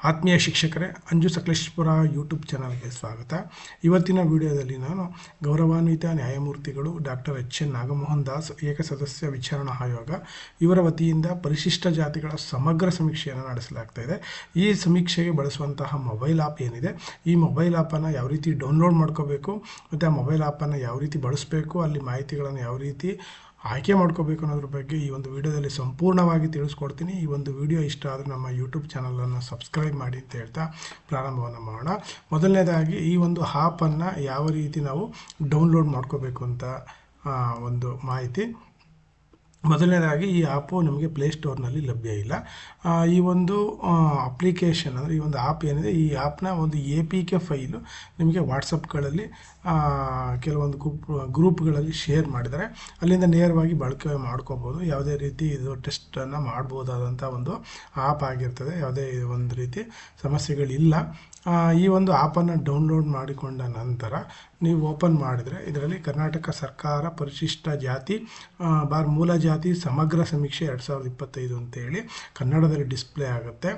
ಆತ್ಮೀಯ ಶಿಕ್ಷಕರೇ, ಅಂಜು ಸಕಲೇಶ್ಪುರ ಯೂಟ್ಯೂಬ್ ಚಾನಲ್ಗೆ ಸ್ವಾಗತ. ಇವತ್ತಿನ ವಿಡಿಯೋದಲ್ಲಿ ನಾನು ಗೌರವಾನ್ವಿತ ನ್ಯಾಯಮೂರ್ತಿಗಳು doctor H N Nagamohan Das, ಏಕಸದಸ್ಯ ವಿಚಾರಣಾ ಆಯೋಗ, ಇವರ ವತಿಯಿಂದ ಪರಿಶಿಷ್ಟ ಜಾತಿಗಳ ಸಮಗ್ರ ಸಮೀಕ್ಷೆಯನ್ನು ನಡೆಸಲಾಗ್ತಾ ಇದೆ. ಈ ಸಮೀಕ್ಷೆಗೆ ಬಳಸುವಂತಹ ಮೊಬೈಲ್ ಆ್ಯಪ್ ಏನಿದೆ, ಈ ಮೊಬೈಲ್ ಆ್ಯಪನ್ನು ಯಾವ ರೀತಿ ಡೌನ್ಲೋಡ್ ಮಾಡ್ಕೋಬೇಕು, ಮತ್ತು ಆ ಮೊಬೈಲ್ ಆ್ಯಪನ್ನು ಯಾವ ರೀತಿ ಬಳಸಬೇಕು, ಅಲ್ಲಿ ಮಾಹಿತಿಗಳನ್ನು ಯಾವ ರೀತಿ ಆಯ್ಕೆ ಮಾಡ್ಕೋಬೇಕು ಅನ್ನೋದ್ರ ಬಗ್ಗೆ ಈ ಒಂದು ವಿಡಿಯೋದಲ್ಲಿ ಸಂಪೂರ್ಣವಾಗಿ ತಿಳಿಸ್ಕೊಡ್ತೀನಿ. ಈ ಒಂದು ವಿಡಿಯೋ ಇಷ್ಟ ಆದರೆ ನಮ್ಮ ಯೂಟ್ಯೂಬ್ ಚಾನಲನ್ನು ಸಬ್ಸ್ಕ್ರೈಬ್ ಮಾಡಿ ಅಂತ ಹೇಳ್ತಾ ಪ್ರಾರಂಭವನ್ನು ಮಾಡೋಣ. ಮೊದಲನೇದಾಗಿ ಈ ಒಂದು ಆ್ಯಪನ್ನು ಯಾವ ರೀತಿ ನಾವು ಡೌನ್ಲೋಡ್ ಮಾಡ್ಕೋಬೇಕು ಅಂತ ಒಂದು ಮಾಹಿತಿ. ಮೊದಲನೇದಾಗಿ ಈ ಆ್ಯಪು ನಮಗೆ ಪ್ಲೇಸ್ಟೋರ್ನಲ್ಲಿ ಲಭ್ಯ ಇಲ್ಲ. ಈ ಒಂದು ಅಪ್ಲಿಕೇಶನ್ ಅಂದರೆ ಈ ಒಂದು ಆ್ಯಪ್ ಏನಿದೆ, ಈ ಆ್ಯಪ್ನ ಒಂದು ಎ ಪಿ ಕೆ ಫೈಲು ನಿಮಗೆ ವಾಟ್ಸಪ್ಗಳಲ್ಲಿ ಕೆಲವೊಂದು ಗ್ರೂಪ್, ಗ್ರೂಪ್ಗಳಲ್ಲಿ ಶೇರ್ ಮಾಡಿದ್ದಾರೆ. ಅಲ್ಲಿಂದ ನೇರವಾಗಿ ಬಳಕೆ ಮಾಡ್ಕೋಬೋದು. ಯಾವುದೇ ರೀತಿ ಇದು ಟೆಸ್ಟನ್ನು ಮಾಡ್ಬೋದಾದಂಥ ಒಂದು ಆ್ಯಪ್ ಆಗಿರ್ತದೆ. ಯಾವುದೇ ಒಂದು ರೀತಿ ಸಮಸ್ಯೆಗಳಿಲ್ಲ. ಈ ಒಂದು ಆ್ಯಪನ್ನು ಡೌನ್ಲೋಡ್ ಮಾಡಿಕೊಂಡ ನಂತರ ನೀವು ಓಪನ್ ಮಾಡಿದರೆ ಇದರಲ್ಲಿ ಕರ್ನಾಟಕ ಸರ್ಕಾರ ಪರಿಶಿಷ್ಟ ಜಾತಿ ಬಾರ್ ಮೂಲ ಜಾತಿ ಸಮಗ್ರ ಸಮೀಕ್ಷೆ ಎರಡು ಸಾವಿರದ ಇಪ್ಪತ್ತೈದು ಅಂತೇಳಿ ಕನ್ನಡದಲ್ಲಿ ಡಿಸ್ಪ್ಲೇ ಆಗುತ್ತೆ.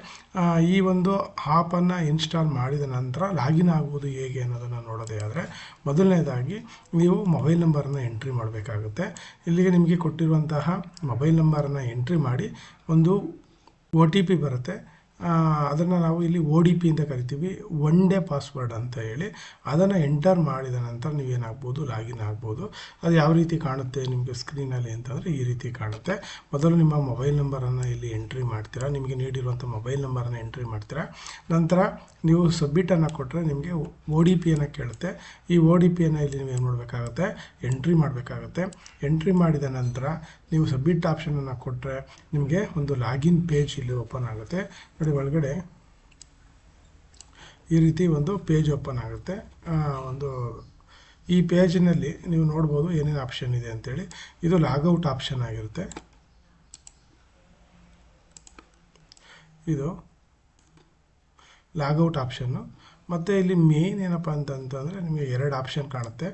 ಈ ಒಂದು ಆ್ಯಪನ್ನು ಇನ್ಸ್ಟಾಲ್ ಮಾಡಿದ ನಂತರ ಲಾಗಿನ್ ಆಗುವುದು ಹೇಗೆ ಅನ್ನೋದನ್ನು ನೋಡೋದೇ ಆದರೆ ಮೊದಲನೇದಾಗಿ ನೀವು ಮೊಬೈಲ್ ನಂಬರನ್ನು ಎಂಟ್ರಿ ಮಾಡಬೇಕಾಗುತ್ತೆ. ಇಲ್ಲಿಗೆ ನಿಮಗೆ ಕೊಟ್ಟಿರುವಂತಹ ಮೊಬೈಲ್ ನಂಬರನ್ನು ಎಂಟ್ರಿ ಮಾಡಿ ಒಂದು ಒ ಟಿ ಪಿ ಬರುತ್ತೆ. ಅದನ್ನು ನಾವು ಇಲ್ಲಿ ಓ ಡಿ ಪಿ ಅಂತ ಕರಿತೀವಿ. ಒನ್ ಡೇ ಪಾಸ್ವರ್ಡ್ ಅಂತ ಹೇಳಿ. ಅದನ್ನು ಎಂಟರ್ ಮಾಡಿದ ನಂತರ ನೀವೇನಾಗ್ಬೋದು ಲಾಗಿನ್ ಆಗ್ಬೋದು. ಅದು ಯಾವ ರೀತಿ ಕಾಣುತ್ತೆ ನಿಮಗೆ ಸ್ಕ್ರೀನಲ್ಲಿ ಅಂತಂದರೆ ಈ ರೀತಿ ಕಾಣುತ್ತೆ. ಮೊದಲು ನಿಮ್ಮ ಮೊಬೈಲ್ ನಂಬರನ್ನು ಇಲ್ಲಿ ಎಂಟ್ರಿ ಮಾಡ್ತೀರಾ? ನಿಮಗೆ ನೀಡಿರುವಂಥ ಮೊಬೈಲ್ ನಂಬರನ್ನು ಎಂಟ್ರಿ ಮಾಡ್ತೀರಾ? ನಂತರ ನೀವು ಸಬ್ಮಿಟನ್ನು ಕೊಟ್ಟರೆ ನಿಮಗೆ ಓ ಡಿ ಪಿಯನ್ನು ಕೇಳುತ್ತೆ. ಈ ಓ ಡಿ ಪಿಯನ್ನು ಇಲ್ಲಿ ನೀವು ಏನು ಮಾಡಬೇಕಾಗುತ್ತೆ? ಎಂಟ್ರಿ ಮಾಡಬೇಕಾಗುತ್ತೆ. ಎಂಟ್ರಿ ಮಾಡಿದ ನಂತರ ನೀವು ಸಬ್ಮಿಟ್ ಆಪ್ಷನನ್ನು ಕೊಟ್ಟರೆ ನಿಮಗೆ ಒಂದು ಲಾಗಿನ್ ಪೇಜ್ ಇಲ್ಲಿ ಓಪನ್ ಆಗುತ್ತೆ. ಒಳಗಡೆ ಈ ರೀತಿ ಒಂದು ಪೇಜ್ ಓಪನ್ ಆಗುತ್ತೆ. ಒಂದು ಈ ಪೇಜಿನಲ್ಲಿ ನೀವು ನೋಡ್ಬೋದು ಏನೇನು ಆಪ್ಷನ್ ಇದೆ ಅಂತೇಳಿ. ಇದು ಲಾಗೌಟ್ ಆಪ್ಷನ್ ಆಗಿರುತ್ತೆ. ಇದು ಲಾಗೌಟ್ ಆಪ್ಷನ್ನು ಮತ್ತು ಇಲ್ಲಿ ಮೇನ್ ಏನಪ್ಪ ಅಂತಂತಂದರೆ ನಿಮಗೆ ಎರಡು ಆಪ್ಷನ್ ಕಾಣುತ್ತೆ.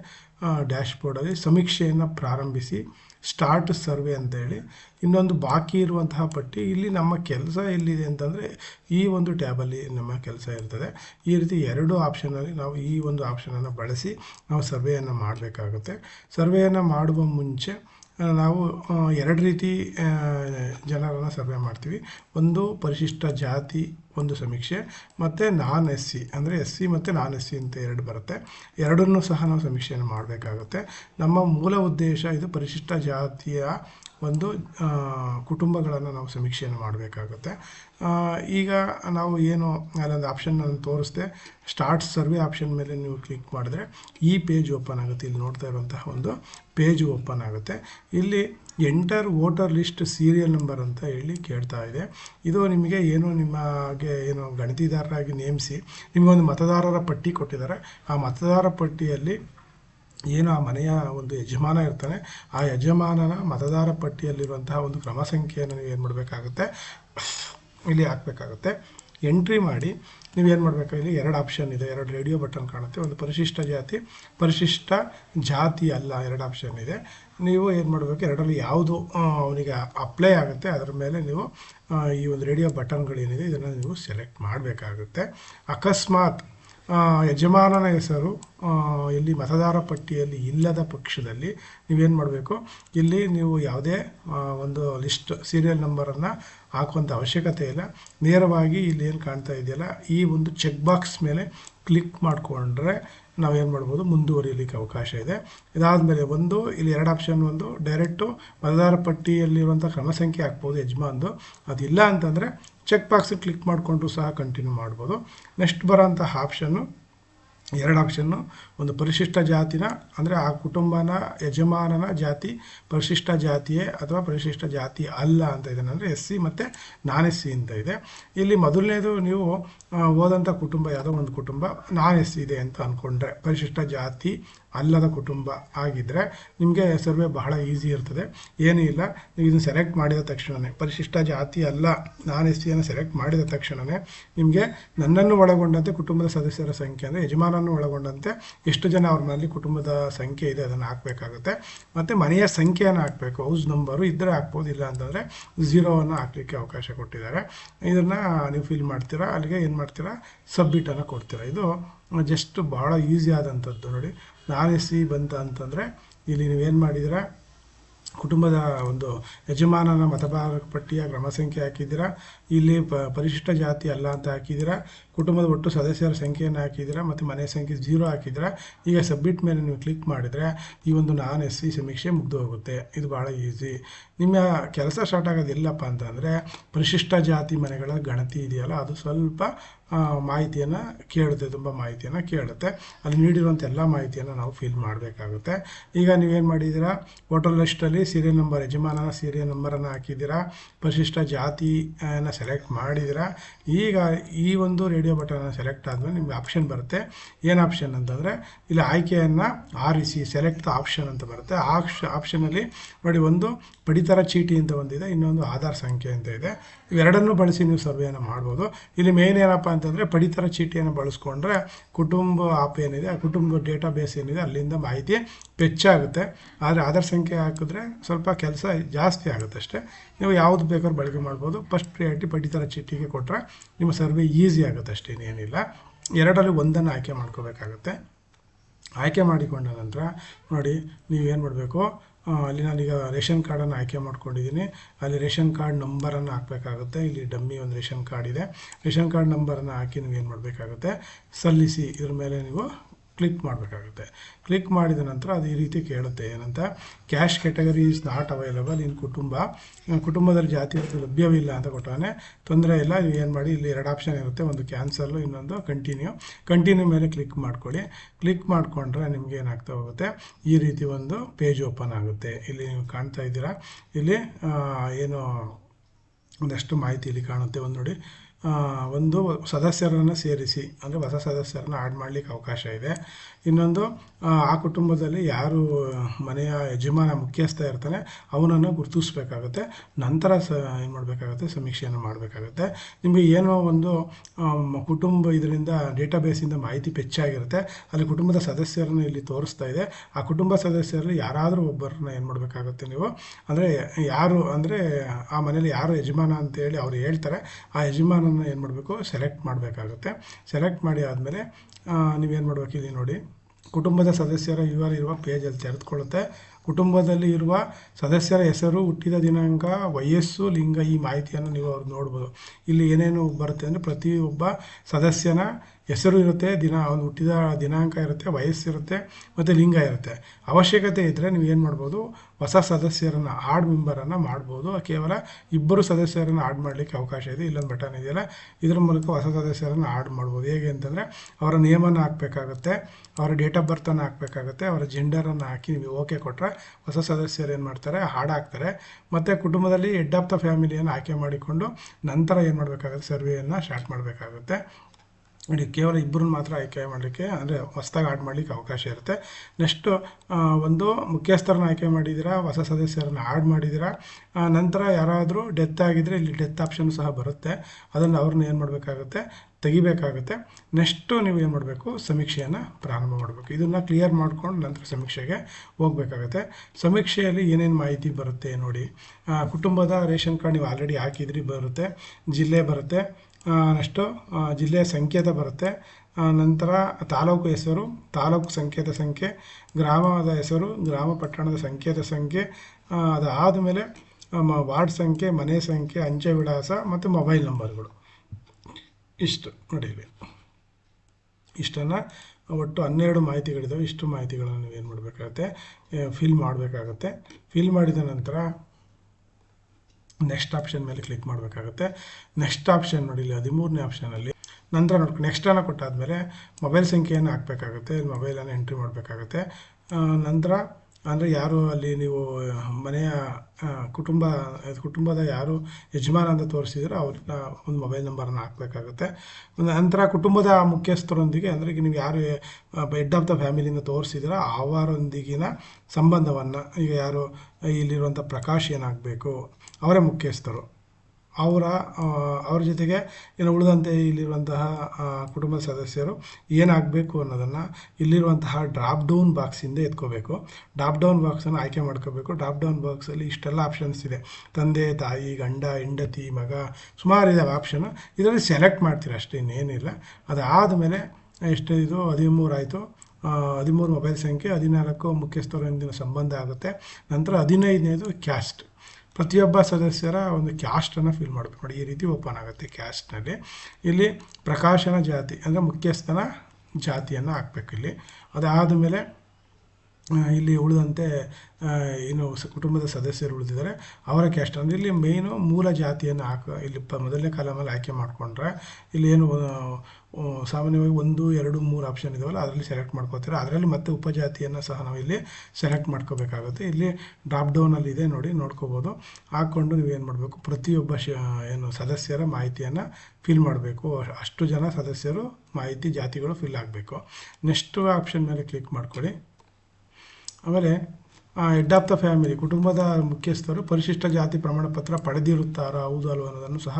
ಡ್ಯಾಶ್ಬೋರ್ಡಲ್ಲಿ ಸಮೀಕ್ಷೆಯನ್ನು ಪ್ರಾರಂಭಿಸಿ. ಸ್ಟಾರ್ಟ್ ಸರ್ವೆ ಅಂತೇಳಿ ಇನ್ನೊಂದು ಬಾಕಿ ಇರುವಂತಹ ಪಟ್ಟಿ, ಇಲ್ಲಿ ನಮ್ಮ ಕೆಲಸ ಎಲ್ಲಿದೆ ಅಂತಂದರೆ ಈ ಒಂದು ಟ್ಯಾಬಲ್ಲಿ ನಮ್ಮ ಕೆಲಸ ಇರ್ತದೆ. ಈ ರೀತಿ ಎರಡು ಆಪ್ಷನಲ್ಲಿ ನಾವು ಈ ಒಂದು ಆಪ್ಷನನ್ನು ಬಳಸಿ ನಾವು ಸರ್ವೆಯನ್ನು ಮಾಡಬೇಕಾಗುತ್ತೆ. ಸರ್ವೆಯನ್ನು ಮಾಡುವ ಮುಂಚೆ ನಾವು ಎರಡು ರೀತಿ ಜನರನ್ನು ಸರ್ವೆ ಮಾಡ್ತೀವಿ. ಒಂದು ಪರಿಶಿಷ್ಟ ಜಾತಿ ಒಂದು ಸಮೀಕ್ಷೆ, ಮತ್ತು ನಾನ್ ಎಸ್ ಸಿ ಅಂದರೆ ಎಸ್ ಸಿ ಮತ್ತು ನಾನ್ ಎಸ್ ಸಿ ಅಂತ ಎರಡು ಬರುತ್ತೆ. ಎರಡನ್ನೂ ಸಹ ನಾವು ಸಮೀಕ್ಷೆಯನ್ನು ಮಾಡಬೇಕಾಗುತ್ತೆ. ನಮ್ಮ ಮೂಲ ಉದ್ದೇಶ ಇದು ಪರಿಶಿಷ್ಟ ಜಾತಿಯ ಒಂದು ಕುಟುಂಬಗಳನ್ನು ನಾವು ಸಮೀಕ್ಷೆಯನ್ನು ಮಾಡಬೇಕಾಗುತ್ತೆ. ಈಗ ನಾವು ಏನು ಅಲ್ಲೊಂದು ಆಪ್ಷನ್ ನಾನು ತೋರಿಸ್ದೆ ಸ್ಟಾರ್ಟ್ ಸರ್ವೆ ಆಪ್ಷನ್ ಮೇಲೆ ನೀವು ಕ್ಲಿಕ್ ಮಾಡಿದ್ರೆ ಈ ಪೇಜ್ ಓಪನ್ ಆಗುತ್ತೆ. ಇಲ್ಲಿ ನೋಡ್ತಾ ಇರುವಂತಹ ಒಂದು ಪೇಜ್ ಓಪನ್ ಆಗುತ್ತೆ. ಇಲ್ಲಿ enter voter list serial number ಅಂತ ಹೇಳಿ ಕೇಳ್ತಾ ಇದೆ. ಇದು ನಿಮಗೆ ಏನು ನಿಮಗೆ ಏನು ಗಣತಿದಾರರಾಗಿ ನೇಮಿಸಿ ನಿಮಗೊಂದು ಮತದಾರರ ಪಟ್ಟಿ ಕೊಟ್ಟಿದ್ದಾರೆ. ಆ ಮತದಾರ ಪಟ್ಟಿಯಲ್ಲಿ ಏನು ಆ ಮನೆಯ ಒಂದು ಯಜಮಾನ ಇರ್ತಾನೆ. ಆ ಯಜಮಾನನ ಮತದಾರ ಪಟ್ಟಿಯಲ್ಲಿರುವಂತಹ ಒಂದು ಕ್ರಮ ಸಂಖ್ಯೆಯನ್ನು ನೀವು ಏನು ಮಾಡಬೇಕಾಗುತ್ತೆ? ಇಲ್ಲಿ ಹಾಕಬೇಕಾಗುತ್ತೆ. ಎಂಟ್ರಿ ಮಾಡಿ ನೀವೇನು ಮಾಡಬೇಕು? ಇಲ್ಲಿ ಎರಡು ಆಪ್ಷನ್ ಇದೆ. ಎರಡು ರೇಡಿಯೋ ಬಟನ್ ಕಾಣುತ್ತೆ. ಒಂದು ಪರಿಶಿಷ್ಟ ಜಾತಿ. ಪರಿಶಿಷ್ಟ ಜಾತಿ ಅಲ್ಲ. ಎರಡು ಆಪ್ಷನ್ ಇದೆ. ನೀವು ಏನು ಮಾಡಬೇಕು? ಎರಡರಲ್ಲಿ ಯಾವುದು ಅವನಿಗೆ ಅಪ್ಲೈ ಆಗುತ್ತೆ, ಅದರ ಮೇಲೆ ನೀವು ಈ ಒಂದು ರೇಡಿಯೋ ಬಟನ್ಗಳೇನಿದೆ, ಇದನ್ನು ನೀವು ಸೆಲೆಕ್ಟ್ ಮಾಡಬೇಕಾಗುತ್ತೆ. ಅಕಸ್ಮಾತ್ ಯಜಮಾನನ ಹೆಸರು ಇಲ್ಲಿ ಮತದಾರ ಪಟ್ಟಿಯಲ್ಲಿ ಇಲ್ಲದ ಪಕ್ಷದಲ್ಲಿ ನೀವೇನು ಮಾಡಬೇಕು? ಇಲ್ಲಿ ನೀವು ಯಾವುದೇ ಒಂದು ಲಿಸ್ಟ್ ಸೀರಿಯಲ್ ನಂಬರನ್ನು ಹಾಕುವಂಥ ಅವಶ್ಯಕತೆ ಇಲ್ಲ. ನೇರವಾಗಿ ಇಲ್ಲಿ ಏನು ಕಾಣ್ತಾ ಇದೆಯಲ್ಲ, ಈ ಒಂದು ಚೆಕ್ ಬಾಕ್ಸ್ ಮೇಲೆ ಕ್ಲಿಕ್ ಮಾಡಿಕೊಂಡ್ರೆ ನಾವೇನು ಮಾಡ್ಬೋದು, ಮುಂದುವರಿಯಲಿಕ್ಕೆ ಅವಕಾಶ ಇದೆ. ಇದಾದಮೇಲೆ ಒಂದು, ಇಲ್ಲಿ ಎರಡು ಆಪ್ಷನ್ ಒಂದು ಡೈರೆಕ್ಟು ಮತದಾರ ಪಟ್ಟಿಯಲ್ಲಿರುವಂಥ ಕ್ರಮ ಸಂಖ್ಯೆ ಹಾಕ್ಬೋದು ಯಜಮಾನ್ದು. ಅದಿಲ್ಲ ಅಂತಂದರೆ ಚೆಕ್ ಬಾಕ್ಸ್ ಕ್ಲಿಕ್ ಮಾಡಿಕೊಂಡು ಸಹ ಕಂಟಿನ್ಯೂ ಮಾಡ್ಬೋದು. ನೆಕ್ಸ್ಟ್ ಬರೋಂಥ ಆಪ್ಷನ್ನು ಎರಡು ಆಪ್ಷನ್ನು ಒಂದು ಪರಿಶಿಷ್ಟ ಜಾತಿನ, ಅಂದರೆ ಆ ಕುಟುಂಬನ ಯಜಮಾನನ ಜಾತಿ ಪರಿಶಿಷ್ಟ ಜಾತಿಯೇ ಅಥವಾ ಪರಿಶಿಷ್ಟ ಜಾತಿ ಅಲ್ಲ ಅಂತ ಇದೆ. ಅಂದರೆ ಎಸ್ ಸಿ ಮತ್ತು ನಾನ್ ಎಸ್ ಸಿ ಅಂತ ಇದೆ. ಇಲ್ಲಿ ಮೊದಲನೇದು ನೀವು ಹೋದಂಥ ಕುಟುಂಬ ಯಾವುದೋ ಒಂದು ಕುಟುಂಬ ನಾನ್ ಎಸ್ ಸಿ ಇದೆ ಅಂತ ಅಂದ್ಕೊಂಡ್ರೆ ಪರಿಶಿಷ್ಟ ಜಾತಿ ಅಲ್ಲದ ಕುಟುಂಬ ಆಗಿದ್ದರೆ ನಿಮಗೆ ಸರ್ವೆ ಬಹಳ ಈಸಿ ಇರ್ತದೆ. ಏನೂ ಇಲ್ಲ, ನೀವು ಇದನ್ನು ಸೆಲೆಕ್ಟ್ ಮಾಡಿದ ತಕ್ಷಣವೇ ಪರಿಶಿಷ್ಟ ಜಾತಿ ಅಲ್ಲ ನಾನ್ ಎಸ್ ಸಿಯನ್ನು ಸೆಲೆಕ್ಟ್ ಮಾಡಿದ ತಕ್ಷಣವೇ ನಿಮಗೆ ನನ್ನನ್ನು ಒಳಗೊಂಡಂತೆ ಕುಟುಂಬದ ಸದಸ್ಯರ ಸಂಖ್ಯೆ, ಅಂದರೆ ಯಜಮಾನನ್ನು ಒಳಗೊಂಡಂತೆ ಎಷ್ಟು ಜನ ಅವ್ರ ಮನೆಯಲ್ಲಿ ಕುಟುಂಬದ ಸಂಖ್ಯೆ ಇದೆ ಅದನ್ನು ಹಾಕಬೇಕಾಗುತ್ತೆ. ಮತ್ತು ಮನೆಯ ಸಂಖ್ಯೆಯನ್ನು ಹಾಕಬೇಕು. ಹೌಸ್ ನಂಬರು ಇದ್ದರೆ ಹಾಕ್ಬೋದು, ಇಲ್ಲ ಅಂತಂದರೆ ಝೀರೋವನ್ನು ಹಾಕಲಿಕ್ಕೆ ಅವಕಾಶ ಕೊಟ್ಟಿದ್ದಾರೆ. ಇದನ್ನು ನೀವು ಫಿಲ್ ಮಾಡ್ತೀರಾ? ಅಲ್ಲಿಗೆ ಏನು ಮಾಡ್ತೀರಾ? ಸಬ್ಮಿಟನ್ನು ಕೊಡ್ತೀರಾ? ಇದು ಜಸ್ಟ್ ಭಾಳ ಈಸಿ ಆದಂಥದ್ದು ನೋಡಿ. ನಾನ್ ಸಿ ಬಂತ ಅಂತಂದರೆ ಇಲ್ಲಿ ನೀವೇನು ಮಾಡಿದ್ದೀರಾ? ಕುಟುಂಬದ ಒಂದು ಯಜಮಾನನ ಮತದಾರರ ಪಟ್ಟಿಯ ಕ್ರಮ ಸಂಖ್ಯೆ ಹಾಕಿದ್ದೀರಾ? ಇಲ್ಲಿ ಪರಿಶಿಷ್ಟ ಜಾತಿ ಅಲ್ಲ ಅಂತ ಹಾಕಿದ್ದೀರಾ? ಕುಟುಂಬದ ಒಟ್ಟು ಸದಸ್ಯರ ಸಂಖ್ಯೆಯನ್ನು ಹಾಕಿದ್ದೀರಾ ಮತ್ತು ಮನೆ ಸಂಖ್ಯೆ ಜೀರೋ ಹಾಕಿದ್ದೀರಾ, ಈಗ ಸಬ್ಮಿಟ್ ಮೇಲೆ ನೀವು ಕ್ಲಿಕ್ ಮಾಡಿದರೆ ಈ ಒಂದು ನಾನ್ ಎಸ್ ಸಿ ಸಮೀಕ್ಷೆ ಮುಗ್ದು ಹೋಗುತ್ತೆ ಇದು ಭಾಳ ಈಸಿ ನಿಮ್ಮ ಕೆಲಸ ಸ್ಟಾರ್ಟ್ ಆಗೋದಿಲ್ಲಪ್ಪ ಅಂತಂದರೆ ಪರಿಶಿಷ್ಟ ಜಾತಿ ಮನೆಗಳ ಗಣತಿ ಇದೆಯಲ್ಲ, ಅದು ಸ್ವಲ್ಪ ಮಾಹಿತಿಯನ್ನು ಕೇಳುತ್ತೆ, ತುಂಬ ಮಾಹಿತಿಯನ್ನು ಕೇಳುತ್ತೆ. ಅಲ್ಲಿ ನೀಡಿರುವಂಥ ಎಲ್ಲ ಮಾಹಿತಿಯನ್ನು ನಾವು ಫಿಲ್ ಮಾಡಬೇಕಾಗುತ್ತೆ. ಈಗ ನೀವೇನು ಮಾಡಿದ್ದೀರಾ ವೋಟರ್ ಲಿಸ್ಟಲ್ಲಿ ಸೀರಿಯಲ್ ನಂಬರ್ ಯಜಮಾನನ ಸೀರಿಯಲ್ ನಂಬರನ್ನು ಹಾಕಿದ್ದೀರಾ, ಪರಿಶಿಷ್ಟ ಜಾತಿಯನ್ನು ಸೆಲೆಕ್ಟ್ ಮಾಡಿದ್ದೀರಾ. ಈಗ ಈ ಒಂದು ರೇಡಿಯೋ ಬಟನ್ ಸೆಲೆಕ್ಟ್ ಆದಮೇಲೆ ನಿಮಗೆ ಆಪ್ಷನ್ ಬರುತ್ತೆ. ಏನು ಆಪ್ಷನ್ ಅಂತಂದರೆ, ಇಲ್ಲಿ ಆಯ್ಕೆಯನ್ನು ಆರಿಸಿ ಸೆಲೆಕ್ಟ್ ಆಪ್ಷನ್ ಅಂತ ಬರುತ್ತೆ. ಆ ಆಪ್ಷ ಆಪ್ಷನಲ್ಲಿ ನೋಡಿ ಒಂದು ಪಡಿತರ ಚೀಟಿ ಅಂತ ಒಂದಿದೆ, ಇನ್ನೊಂದು ಆಧಾರ್ ಸಂಖ್ಯೆ ಅಂತ ಇದೆ. ಇವೆರಡನ್ನೂ ಬಳಸಿ ನೀವು ಸರ್ವೆಯನ್ನು ಮಾಡ್ಬೋದು. ಇಲ್ಲಿ ಮೇನ್ ಏನಪ್ಪ ಅಂತಂದರೆ, ಪಡಿತರ ಚೀಟಿಯನ್ನು ಬಳಸ್ಕೊಂಡ್ರೆ ಕುಟುಂಬ ಆಪ್ ಏನಿದೆ, ಆ ಕುಟುಂಬ ಡೇಟಾ ಬೇಸ್ ಏನಿದೆ, ಅಲ್ಲಿಂದ ಮಾಹಿತಿ ಹೆಚ್ಚಾಗುತ್ತೆ. ಆದರೆ ಆಧಾರ್ ಸಂಖ್ಯೆ ಹಾಕಿದ್ರೆ ಸ್ವಲ್ಪ ಕೆಲಸ ಜಾಸ್ತಿ ಆಗುತ್ತೆ ಅಷ್ಟೇ ನೀವು ಯಾವುದು ಬೇಕಾದ್ರೂ ಬಳಕೆ ಮಾಡ್ಬೋದು. ಫಸ್ಟ್ ಪ್ರಿಯಾರಿಟಿ ಪಡಿತರ ಚೀಟಿಗೆ ಕೊಟ್ಟರೆ ನಿಮ್ಮ ಸರ್ವೆ ಈಸಿ ಆಗುತ್ತೆ ಅಷ್ಟೇ ಏನಿಲ್ಲ ಎರಡರಲ್ಲಿ ಒಂದನ್ನು ಆಯ್ಕೆ ಮಾಡ್ಕೋಬೇಕಾಗುತ್ತೆ. ಆಯ್ಕೆ ಮಾಡಿಕೊಂಡ ನಂತರ ನೋಡಿ ನೀವು ಏನು ಮಾಡಬೇಕು ಅಲ್ಲಿ ನಾನೀಗ ರೇಷನ್ ಕಾರ್ಡನ್ನು ಆಯ್ಕೆ ಮಾಡ್ಕೊಂಡಿದ್ದೀನಿ. ಅಲ್ಲಿ ರೇಷನ್ ಕಾರ್ಡ್ ನಂಬರನ್ನು ಹಾಕಬೇಕಾಗುತ್ತೆ. ಇಲ್ಲಿ ಡಮ್ಮಿ ಒಂದು ರೇಷನ್ ಕಾರ್ಡ್ ಇದೆ. ರೇಷನ್ ಕಾರ್ಡ್ ನಂಬರನ್ನು ಹಾಕಿ ನೀವು ಏನು ಮಾಡಬೇಕಾಗುತ್ತೆ? ಸಲ್ಲಿಸಿ. ಇದ್ರ ಮೇಲೆ ನೀವು ಕ್ಲಿಕ್ ಮಾಡಬೇಕಾಗುತ್ತೆ. ಕ್ಲಿಕ್ ಮಾಡಿದ ನಂತರ ಅದು ಈ ರೀತಿ ಕೇಳುತ್ತೆ, ಏನಂತ? Cash category is not available, in ಕುಟುಂಬ. ಕುಟುಂಬದಲ್ಲಿ ಜಾತಿ ಲಭ್ಯವಿಲ್ಲ ಅಂತ ಕೊಟ್ಟಾನೆ. ತೊಂದರೆ ಇಲ್ಲ ನೀವು ಏನು ಮಾಡಿ, ಇಲ್ಲಿ ಎರಡು ಆಪ್ಷನ್ ಇರುತ್ತೆ. ಒಂದು ಕ್ಯಾನ್ಸಲ್ಲು ಇನ್ನೊಂದು ಕಂಟಿನ್ಯೂ ಕಂಟಿನ್ಯೂ ಮೇಲೆ ಕ್ಲಿಕ್ ಮಾಡ್ಕೊಳ್ಳಿ. ಕ್ಲಿಕ್ ಮಾಡಿಕೊಂಡ್ರೆ ನಿಮ್ಗೆ ಏನಾಗ್ತಾ ಹೋಗುತ್ತೆ? ಈ ರೀತಿ ಒಂದು ಪೇಜ್ ಓಪನ್ ಆಗುತ್ತೆ. ಇಲ್ಲಿ ನೀವು ಕಾಣ್ತಾ ಇದ್ದೀರಾ? ಇಲ್ಲಿ ಏನು ಒಂದಷ್ಟು ಮಾಹಿತಿ ಇಲ್ಲಿ ಕಾಣುತ್ತೆ. ಒಂದು ನೋಡಿ. ಒಂದು ಸದಸ್ಯರನ್ನು ಸೇರಿಸಿ ಅಂದರೆ ಹೊಸ ಸದಸ್ಯರನ್ನು ಆ್ಯಡ್ ಮಾಡಲಿಕ್ಕೆ ಅವಕಾಶ ಇದೆ. ಇನ್ನೊಂದು, ಆ ಕುಟುಂಬದಲ್ಲಿ ಯಾರು ಮನೆಯ ಯಜಮಾನ ಮುಖ್ಯಸ್ಥ ಇರ್ತಾನೆ, ಅವನನ್ನು ಗುರುತಿಸ್ಬೇಕಾಗುತ್ತೆ. ನಂತರ ಸ, ಏನು ಮಾಡಬೇಕಾಗುತ್ತೆ? ಸಮೀಕ್ಷೆಯನ್ನು ಮಾಡಬೇಕಾಗುತ್ತೆ. ನಿಮಗೆ ಏನೋ ಒಂದು ಕುಟುಂಬ ಇದರಿಂದ ಡೇಟಾಬೇಸಿಂದ ಮಾಹಿತಿ ಪೆಚ್ಚಾಗಿರುತ್ತೆ ಅಲ್ಲಿ ಕುಟುಂಬದ ಸದಸ್ಯರನ್ನು ಇಲ್ಲಿ ತೋರಿಸ್ತಾ ಇದೆ. ಆ ಕುಟುಂಬ ಸದಸ್ಯರಲ್ಲಿ ಯಾರಾದರೂ ಒಬ್ಬರನ್ನ ಏನು ಮಾಡಬೇಕಾಗುತ್ತೆ ನೀವು? ಅಂದರೆ, ಯಾರು, ಅಂದರೆ, ಆ ಮನೇಲಿ ಯಾರು ಯಜಮಾನ ಅಂತೇಳಿ ಅವ್ರು ಹೇಳ್ತಾರೆ. ಆ ಯಜಮಾನನ ಏನು ಮಾಡಬೇಕು? ಸೆಲೆಕ್ಟ್ ಮಾಡಬೇಕಾಗುತ್ತೆ. ಸೆಲೆಕ್ಟ್ ಮಾಡಿ ಆದಮೇಲೆ ನೀವೇನು ಮಾಡಬೇಕು ನೋಡಿ? ಕುಟುಂಬದ ಸದಸ್ಯರ ವಿವರ ಇರುವ ಪೇಜಲ್ಲಿ ತೆರೆದುಕೊಳ್ಳುತ್ತೆ. ಕುಟುಂಬದಲ್ಲಿ ಇರುವ ಸದಸ್ಯರ ಹೆಸರು, ಹುಟ್ಟಿದ ದಿನಾಂಕ, ವಯಸ್ಸು, ಲಿಂಗ ಈ ಮಾಹಿತಿಯನ್ನು ನೀವು ಅವ್ರು ನೋಡ್ಬೋದು. ಇಲ್ಲಿ ಏನೇನು ಬರುತ್ತೆ ಅಂದರೆ ಪ್ರತಿಯೊಬ್ಬ ಸದಸ್ಯನ ಹೆಸರು ಇರುತ್ತೆ, ದಿನ ಅವ್ನು ಹುಟ್ಟಿದ ದಿನಾಂಕ ಇರುತ್ತೆ ವಯಸ್ಸಿರುತ್ತೆ ಮತ್ತು ಲಿಂಗ ಇರುತ್ತೆ. ಅವಶ್ಯಕತೆ ಇದ್ದರೆ ನೀವು ಏನು ಮಾಡ್ಬೋದು? ಹೊಸ ಸದಸ್ಯರನ್ನು ಆಡ್ ಮೆಂಬರನ್ನು ಮಾಡ್ಬೋದು. ಕೇವಲ ಇಬ್ಬರು ಸದಸ್ಯರನ್ನು ಆಡ್ ಮಾಡಲಿಕ್ಕೆ ಅವಕಾಶ ಇದೆ. ಇಲ್ಲೊಂದು ಬಟನ್ ಇದೆಯಲ್ಲ, ಇದರ ಮೂಲಕ ಹೊಸ ಸದಸ್ಯರನ್ನು ಆಡ್ ಮಾಡ್ಬೋದು. ಹೇಗೆ ಅಂತಂದರೆ, ಅವರ ನೇಮನ್ನು ಹಾಕಬೇಕಾಗುತ್ತೆ, ಅವರ ಡೇಟ್ ಆಫ್ ಬರ್ತನ್ನು ಹಾಕಬೇಕಾಗುತ್ತೆ, ಅವರ ಜೆಂಡರನ್ನು ಹಾಕಿ ನೀವು ಓಕೆ ಕೊಟ್ಟರೆ ಹೊಸ ಸದಸ್ಯರು ಏನು ಮಾಡ್ತಾರೆ? ಹಾಡ್ ಹಾಕ್ತಾರೆ ಮತ್ತು ಕುಟುಂಬದಲ್ಲಿ ಹೆಡ್ ಆಫ್ ದ ಫ್ಯಾಮಿಲಿಯನ್ನು ಆಯ್ಕೆ ಮಾಡಿಕೊಂಡು ನಂತರ ಏನು ಮಾಡಬೇಕಾಗುತ್ತೆ? ಸರ್ವೆಯನ್ನು ಸ್ಟಾರ್ಟ್ ಮಾಡಬೇಕಾಗುತ್ತೆ. ನೋಡಿ ಕೇವಲ ಇಬ್ಬರನ್ನ ಮಾತ್ರ ಆಯ್ಕೆ ಮಾಡಲಿಕ್ಕೆ, ಅಂದರೆ ಹೊಸ್ದಾಗಿ ಆಡ್ ಮಾಡಲಿಕ್ಕೆ ಅವಕಾಶ ಇರುತ್ತೆ. ನೆಕ್ಸ್ಟು ಒಂದು ಮುಖ್ಯಸ್ಥರನ್ನ ಆಯ್ಕೆ ಮಾಡಿದ್ದೀರಾ ಹೊಸ ಸದಸ್ಯರನ್ನ ಆಡ್ ಮಾಡಿದ್ದೀರಾ ನಂತರ ಯಾರಾದರೂ ಡೆತ್ ಆಗಿದ್ದರೆ ಇಲ್ಲಿ ಡೆತ್ ಆಪ್ಷನ್ ಸಹ ಬರುತ್ತೆ. ಅದನ್ನು ಅವ್ರನ್ನ ಏನು ಮಾಡಬೇಕಾಗುತ್ತೆ? ತೆಗಿಬೇಕಾಗುತ್ತೆ. ನೆಕ್ಸ್ಟು ನೀವು ಏನು ಮಾಡಬೇಕು? ಸಮೀಕ್ಷೆಯನ್ನು ಪ್ರಾರಂಭ ಮಾಡಬೇಕು. ಇದನ್ನು ಕ್ಲಿಯರ್ ಮಾಡಿಕೊಂಡು ನಂತರ ಸಮೀಕ್ಷೆಗೆ ಹೋಗಬೇಕಾಗುತ್ತೆ. ಸಮೀಕ್ಷೆಯಲ್ಲಿ ಏನೇನು ಮಾಹಿತಿ ಬರುತ್ತೆ ನೋಡಿ. ಕುಟುಂಬದ ರೇಷನ್ ಕಾರ್ಡ್ ನೀವು ಆಲ್ರೆಡಿ ಹಾಕಿದ್ರಿ, ಬರುತ್ತೆ. ಜಿಲ್ಲೆ ಬರುತ್ತೆ. ನೆಕ್ಸ್ಟು ಜಿಲ್ಲೆಯ ಸಂಕೇತ ಬರುತ್ತೆ. ನಂತರ ತಾಲೂಕು ಹೆಸರು, ತಾಲೂಕು ಸಂಕೇತ ಸಂಖ್ಯೆ, ಗ್ರಾಮದ ಹೆಸರು, ಗ್ರಾಮ ಪಟ್ಟಣದ ಸಂಕೇತ ಸಂಖ್ಯೆ ಅದಾದ ಮೇಲೆ ವಾರ್ಡ್ ಸಂಖ್ಯೆ, ಮನೆ ಸಂಖ್ಯೆ, ಅಂಚೆ ವಿಳಾಸ ಮತ್ತು ಮೊಬೈಲ್ ನಂಬರ್ಗಳು. ಇಷ್ಟು ನೋಡಿ ಇಲ್ಲಿ. ಇಷ್ಟನ್ನು ಒಟ್ಟು ಹನ್ನೆರಡು ಮಾಹಿತಿಗಳಿದ್ದಾವೆ ಇಷ್ಟು ಮಾಹಿತಿಗಳನ್ನು ನೀವು ಏನು ಮಾಡಬೇಕಾಗತ್ತೆ ಫಿಲ್ ಮಾಡಬೇಕಾಗತ್ತೆ. ಫಿಲ್ ಮಾಡಿದ ನಂತರ ನೆಕ್ಸ್ಟ್ ಆಪ್ಷನ್ ಮೇಲೆ ಕ್ಲಿಕ್ ಮಾಡಬೇಕಾಗುತ್ತೆ. ನೆಕ್ಸ್ಟ್ ಆಪ್ಷನ್ ನೋಡಿ ಇಲ್ಲಿ ಹದಿಮೂರನೇ ಆಪ್ಷನಲ್ಲಿ ನಂತರ ನೋಡ್ಕೊಂಡು ನೆಕ್ಸ್ಟನ್ನು ಕೊಟ್ಟಾದಮೇಲೆ ಮೊಬೈಲ್ ಸಂಖ್ಯೆಯನ್ನು ಹಾಕಬೇಕಾಗುತ್ತೆ? ಮೊಬೈಲನ್ನು ಎಂಟ್ರಿ ಮಾಡಬೇಕಾಗುತ್ತೆ. ನಂತರ ಅಂದರೆ ಯಾರು ಅಲ್ಲಿ ನೀವು, ಮನೆಯ ಕುಟುಂಬ, ಕುಟುಂಬದ ಯಾರು ಯಜಮಾನ ಅಂತ ತೋರಿಸಿದ್ರೆ ಅವ್ರನ್ನ ಒಂದು ಮೊಬೈಲ್ ನಂಬರನ್ನು ಹಾಕಬೇಕಾಗುತ್ತೆ. ನಂತರ ಕುಟುಂಬದ ಮುಖ್ಯಸ್ಥರೊಂದಿಗೆ ಅಂದರೆ ಈಗ ನೀವು ಯಾರು ಹೆಡ್ ಆಫ್ ದ ಫ್ಯಾಮಿಲಿಯಿಂದ ತೋರಿಸಿದ್ರೆ ಅವರೊಂದಿಗಿನ ಸಂಬಂಧವನ್ನು ಈಗ ಯಾರು ಇಲ್ಲಿರುವಂಥ ಪ್ರಕಾಶ್ ಏನಾಗಬೇಕು ಅವರೇ ಮುಖ್ಯಸ್ಥರು. ಅವರ ಅವ್ರ ಜೊತೆಗೆ ಇನ್ನು ಉಳಿದಂತೆ ಇಲ್ಲಿರುವಂತಹ ಕುಟುಂಬದ ಸದಸ್ಯರು ಏನಾಗಬೇಕು ಅನ್ನೋದನ್ನು ಇಲ್ಲಿರುವಂತಹ ಡ್ರಾಪ್ ಡೌನ್ ಬಾಕ್ಸಿಂದ ಎತ್ಕೋಬೇಕು. ಡ್ರಾಪ್ ಡೌನ್ ಬಾಕ್ಸನ್ನು ಆಯ್ಕೆ ಮಾಡ್ಕೋಬೇಕು. ಡ್ರಾಪ್ ಡೌನ್ ಬಾಕ್ಸಲ್ಲಿ ಇಷ್ಟೆಲ್ಲ ಆಪ್ಷನ್ಸ್ ಇದೆ. ತಂದೆ, ತಾಯಿ, ಗಂಡ, ಹೆಂಡತಿ, ಮಗ ಸುಮಾರು ಇದಾವೆ ಆಪ್ಷನ್ ಇದರಲ್ಲಿ ಸೆಲೆಕ್ಟ್ ಮಾಡ್ತೀರ ಅಷ್ಟೇ, ಇನ್ನೇನಿಲ್ಲ. ಅದಾದ ಮೇಲೆ ಎಷ್ಟು ಇದು, ಹದಿಮೂರು ಆಯಿತು. ಹದಿಮೂರು ಮೊಬೈಲ್ ಸಂಖ್ಯೆ, ಹದಿನಾಲ್ಕು ಮುಖ್ಯಸ್ಥರೊಂದಿನ ಸಂಬಂಧ ಆಗುತ್ತೆ. ನಂತರ ಹದಿನೈದನೇದು ಕ್ಯಾಸ್ಟ್ ಪ್ರತಿಯೊಬ್ಬ ಸದಸ್ಯರ ಒಂದು ಕ್ಯಾಸ್ಟನ್ನು ಫಿಲ್ ಮಾಡಬೇಕು. ನೋಡಿ, ಈ ರೀತಿ ಓಪನ್ ಆಗುತ್ತೆ ಕ್ಯಾಸ್ಟ್ನಲ್ಲಿ ಇಲ್ಲಿ ಪ್ರಕಾಶನ ಜಾತಿ, ಅಂದರೆ ಮುಖ್ಯಸ್ಥನ ಜಾತಿಯನ್ನು ಹಾಕ್ಬೇಕು ಇಲ್ಲಿ. ಅದಾದ ಮೇಲೆ ಇಲ್ಲಿ ಉಳಿದಂತೆ ಏನು ಕುಟುಂಬದ ಸದಸ್ಯರು ಉಳಿದಿದ್ದಾರೆ. ಅವರ ಕ್ಯಾಸ್ಟ್ ಅಂದರೆ ಇಲ್ಲಿ ಮೇಯ್ನು ಮೂಲ ಜಾತಿಯನ್ನು ಹಾಕ, ಇಲ್ಲಿ ಪ, ಮೊದಲನೇ ಕಾಲಮಲ್ಲಿ ಆಯ್ಕೆ ಮಾಡಿಕೊಂಡ್ರೆ ಇಲ್ಲಿ ಏನು ಸಾಮಾನ್ಯವಾಗಿ ಒಂದು, ಎರಡು, ಮೂರು ಆಪ್ಷನ್ ಇದಾವಲ್ಲ, ಅದರಲ್ಲಿ ಸೆಲೆಕ್ಟ್ ಮಾಡ್ಕೋತೀರ. ಅದರಲ್ಲಿ ಮತ್ತೆ ಉಪಜಾತಿಯನ್ನು ಸಹ ನಾವು ಇಲ್ಲಿ ಸೆಲೆಕ್ಟ್ ಮಾಡ್ಕೋಬೇಕಾಗುತ್ತೆ. ಇಲ್ಲಿ ಡ್ರಾಪ್ ಡೌನಲ್ಲಿ ಇದೆ ನೋಡಿ, ನೋಡ್ಕೋಬೋದು. ಹಾಕ್ಕೊಂಡು ನೀವು ಏನು ಮಾಡಬೇಕು? ಪ್ರತಿಯೊಬ್ಬ ಶ ಏನು ಸದಸ್ಯರ ಮಾಹಿತಿಯನ್ನು ಫಿಲ್ ಮಾಡಬೇಕು. ಅಷ್ಟು ಜನ ಸದಸ್ಯರು ಮಾಹಿತಿ ಜಾತಿಗಳು ಫಿಲ್ ಆಗಬೇಕು. ನೆಕ್ಸ್ಟ್ ಆಪ್ಷನ್ ಮೇಲೆ ಕ್ಲಿಕ್ ಮಾಡ್ಕೊಳ್ಳಿ. ಆಮೇಲೆ ಹೆಡ್ ಆಫ್ ದ ಫ್ಯಾಮಿಲಿ ಕುಟುಂಬದ ಮುಖ್ಯಸ್ಥರು ಪರಿಶಿಷ್ಟ ಜಾತಿ ಪ್ರಮಾಣ ಪತ್ರ ಪಡೆದಿರುತ್ತಾರಾ, ಹೌದು ಅಲ್ವ ಅನ್ನೋದನ್ನು ಸಹ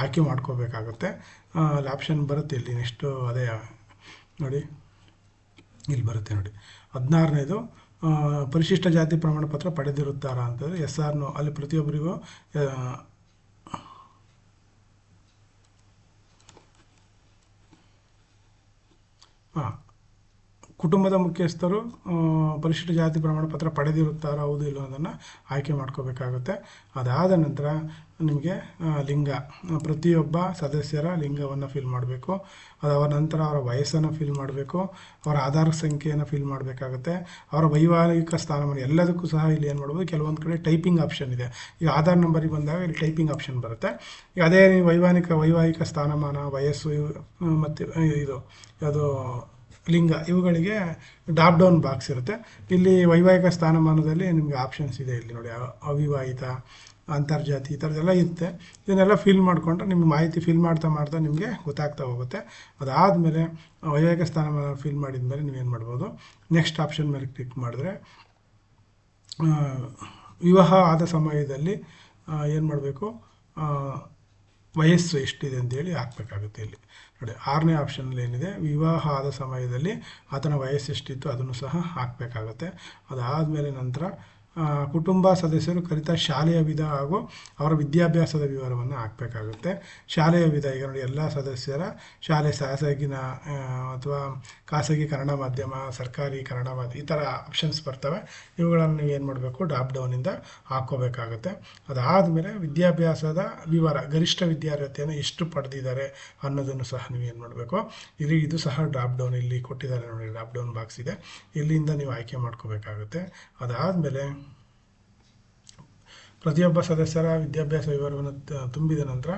ಆಯ್ಕೆ ಮಾಡ್ಕೋಬೇಕಾಗುತ್ತೆ. ಅಲ್ಲಿ ಆಪ್ಷನ್ ಬರುತ್ತೆ ಇಲ್ಲಿ ನೆಕ್ಸ್ಟು ಅದೇ, ನೋಡಿ. ಇಲ್ಲಿ ಬರುತ್ತೆ ನೋಡಿ. ಹದಿನಾರನೇದು ಪರಿಶಿಷ್ಟ ಜಾತಿ ಪ್ರಮಾಣ ಪತ್ರ ಪಡೆದಿರುತ್ತಾರಾ ಅಂತಂದರೆ ಎಸ್ ಆರ್ನು ಅಲ್ಲಿ ಪ್ರತಿಯೊಬ್ಬರಿಗೂ ಹಾಂ ಕುಟುಂಬದ ಮುಖ್ಯಸ್ಥರು ಪರಿಶಿಷ್ಟ ಜಾತಿ ಪ್ರಮಾಣ ಪತ್ರ ಪಡೆದಿರುತ್ತಾರೋ, ಹೌದು ಇಲ್ಲೋ ಅದನ್ನು ಆಯ್ಕೆ ಮಾಡ್ಕೋಬೇಕಾಗುತ್ತೆ. ಅದಾದ ನಂತರ ನಿಮಗೆ ಲಿಂಗ, ಪ್ರತಿಯೊಬ್ಬ ಸದಸ್ಯರ ಲಿಂಗವನ್ನು ಫಿಲ್ ಮಾಡಬೇಕು. ಅದರ ನಂತರ ಅವರ ವಯಸ್ಸನ್ನು ಫಿಲ್ ಮಾಡಬೇಕು. ಅವರ ಆಧಾರ್ ಸಂಖ್ಯೆಯನ್ನು ಫಿಲ್ ಮಾಡಬೇಕಾಗುತ್ತೆ. ಅವರ ವೈವಾಹಿಕ ಸ್ಥಾನಮಾನ ಎಲ್ಲದಕ್ಕೂ ಸಹ ಇಲ್ಲಿ ಏನು ಮಾಡ್ಬೋದು, ಕೆಲವೊಂದು ಕಡೆ ಟೈಪಿಂಗ್ ಆಪ್ಷನ್ ಇದೆ. ಈಗ ಆಧಾರ್ ನಂಬರಿಗೆ ಬಂದಾಗ ಇಲ್ಲಿ ಟೈಪಿಂಗ್ ಆಪ್ಷನ್ ಬರುತ್ತೆ. ಈಗ ಅದೇ ವೈವಾಹಿಕ ವೈವಾಹಿಕ ಸ್ಥಾನಮಾನ, ವಯಸ್ಸು ಮತ್ತು ಇದು ಅದು ಲಿಂಗ ಇವುಗಳಿಗೆ ಡ್ರಾಪ್ ಡೌನ್ ಬಾಕ್ಸ್ ಇರುತ್ತೆ. ಇಲ್ಲಿ ವೈವಾಹಿಕ ಸ್ಥಾನಮಾನದಲ್ಲಿ ನಿಮಗೆ ಆಪ್ಷನ್ಸ್ ಇದೆ ಇಲ್ಲಿ ನೋಡಿ ಅವಿವಾಹಿತ, ಅಂತರ್ಜಾತಿ ಈ ಥರದ್ದೆಲ್ಲ ಇರುತ್ತೆ. ಇದನ್ನೆಲ್ಲ ಫಿಲ್ ಮಾಡಿಕೊಂಡ್ರೆ ನಿಮ್ಮ ಮಾಹಿತಿ ಫಿಲ್ ಮಾಡ್ತಾ ಮಾಡ್ತಾ ನಿಮಗೆ ಗೊತ್ತಾಗ್ತಾ ಹೋಗುತ್ತೆ. ಅದಾದಮೇಲೆ ವೈವಾಹಿಕ ಸ್ಥಾನಮಾನ ಫಿಲ್ ಮಾಡಿದ ಮೇಲೆ ನೀವೇನು ಮಾಡ್ಬೋದು? ನೆಕ್ಸ್ಟ್ ಆಪ್ಷನ್ ಮೇಲೆ ಕ್ಲಿಕ್ ಮಾಡಿದ್ರೆ ವಿವಾಹ ಆದ ಸಮಯದಲ್ಲಿ ಏನು ಮಾಡಬೇಕು? ವಯಸ್ಸು ಎಷ್ಟಿದೆ ಅಂತೇಳಿ ಹಾಕಬೇಕಾಗುತ್ತೆ ಇಲ್ಲಿ. ನೋಡಿ, ಆರನೇ ಆಪ್ಷನಲ್ಲಿ ಏನಿದೆ? ವಿವಾಹ ಆದ ಸಮಯದಲ್ಲಿ ಆತನ ವಯಸ್ಸು ಎಷ್ಟಿತ್ತು ಅದನ್ನು ಸಹ ಹಾಕಬೇಕಾಗುತ್ತೆ. ಅದಾದಮೇಲೆ ನಂತರ ಕುಟುಂಬ ಸದಸ್ಯರು ಕಲಿತ ಶಾಲೆಯ ವಿಧ ಹಾಗೂ ಅವರ ವಿದ್ಯಾಭ್ಯಾಸದ ವಿವರವನ್ನು ಹಾಕಬೇಕಾಗುತ್ತೆ. ಶಾಲೆಯ ವಿಧ, ಈಗ ನೋಡಿ ಎಲ್ಲ ಸದಸ್ಯರ ಶಾಲೆ ಸಾಸಗಿನ ಅಥವಾ ಖಾಸಗಿ ಕನ್ನಡ ಮಾಧ್ಯಮ, ಸರ್ಕಾರಿ ಕನ್ನಡ ಮಾಧ್ಯಮ, ಈ ಥರ ಆಪ್ಷನ್ಸ್ ಬರ್ತವೆ. ಇವುಗಳನ್ನು ನೀವು ಏನು ಮಾಡಬೇಕು ಡ್ರಾಪ್ ಡೌನಿಂದ ಹಾಕ್ಕೋಬೇಕಾಗುತ್ತೆ. ಅದಾದಮೇಲೆ ವಿದ್ಯಾಭ್ಯಾಸದ ವಿವರ, ಗರಿಷ್ಠ ವಿದ್ಯಾರ್ಹತೆಯನ್ನು ಎಷ್ಟು ಪಡೆದಿದ್ದಾರೆ ಅನ್ನೋದನ್ನು ಸಹ ನೀವು ಏನು ಮಾಡಬೇಕು, ಇಲ್ಲಿ ಇದು ಸಹ ಡ್ರಾಪ್ ಡೌನ್ ಇಲ್ಲಿ ಕೊಟ್ಟಿದ್ದಾರೆ ನೋಡಿ ಡ್ರಾಪ್ ಡೌನ್ ಬಾಕ್ಸ್ ಇದೆ. ಇಲ್ಲಿಂದ ನೀವು ಆಯ್ಕೆ ಮಾಡ್ಕೋಬೇಕಾಗುತ್ತೆ. ಅದಾದಮೇಲೆ ಪ್ರತಿಯೊಬ್ಬ ಸದಸ್ಯರ ವಿದ್ಯಾಭ್ಯಾಸ ವಿವರವನ್ನು ತುಂಬಿದ ನಂತರ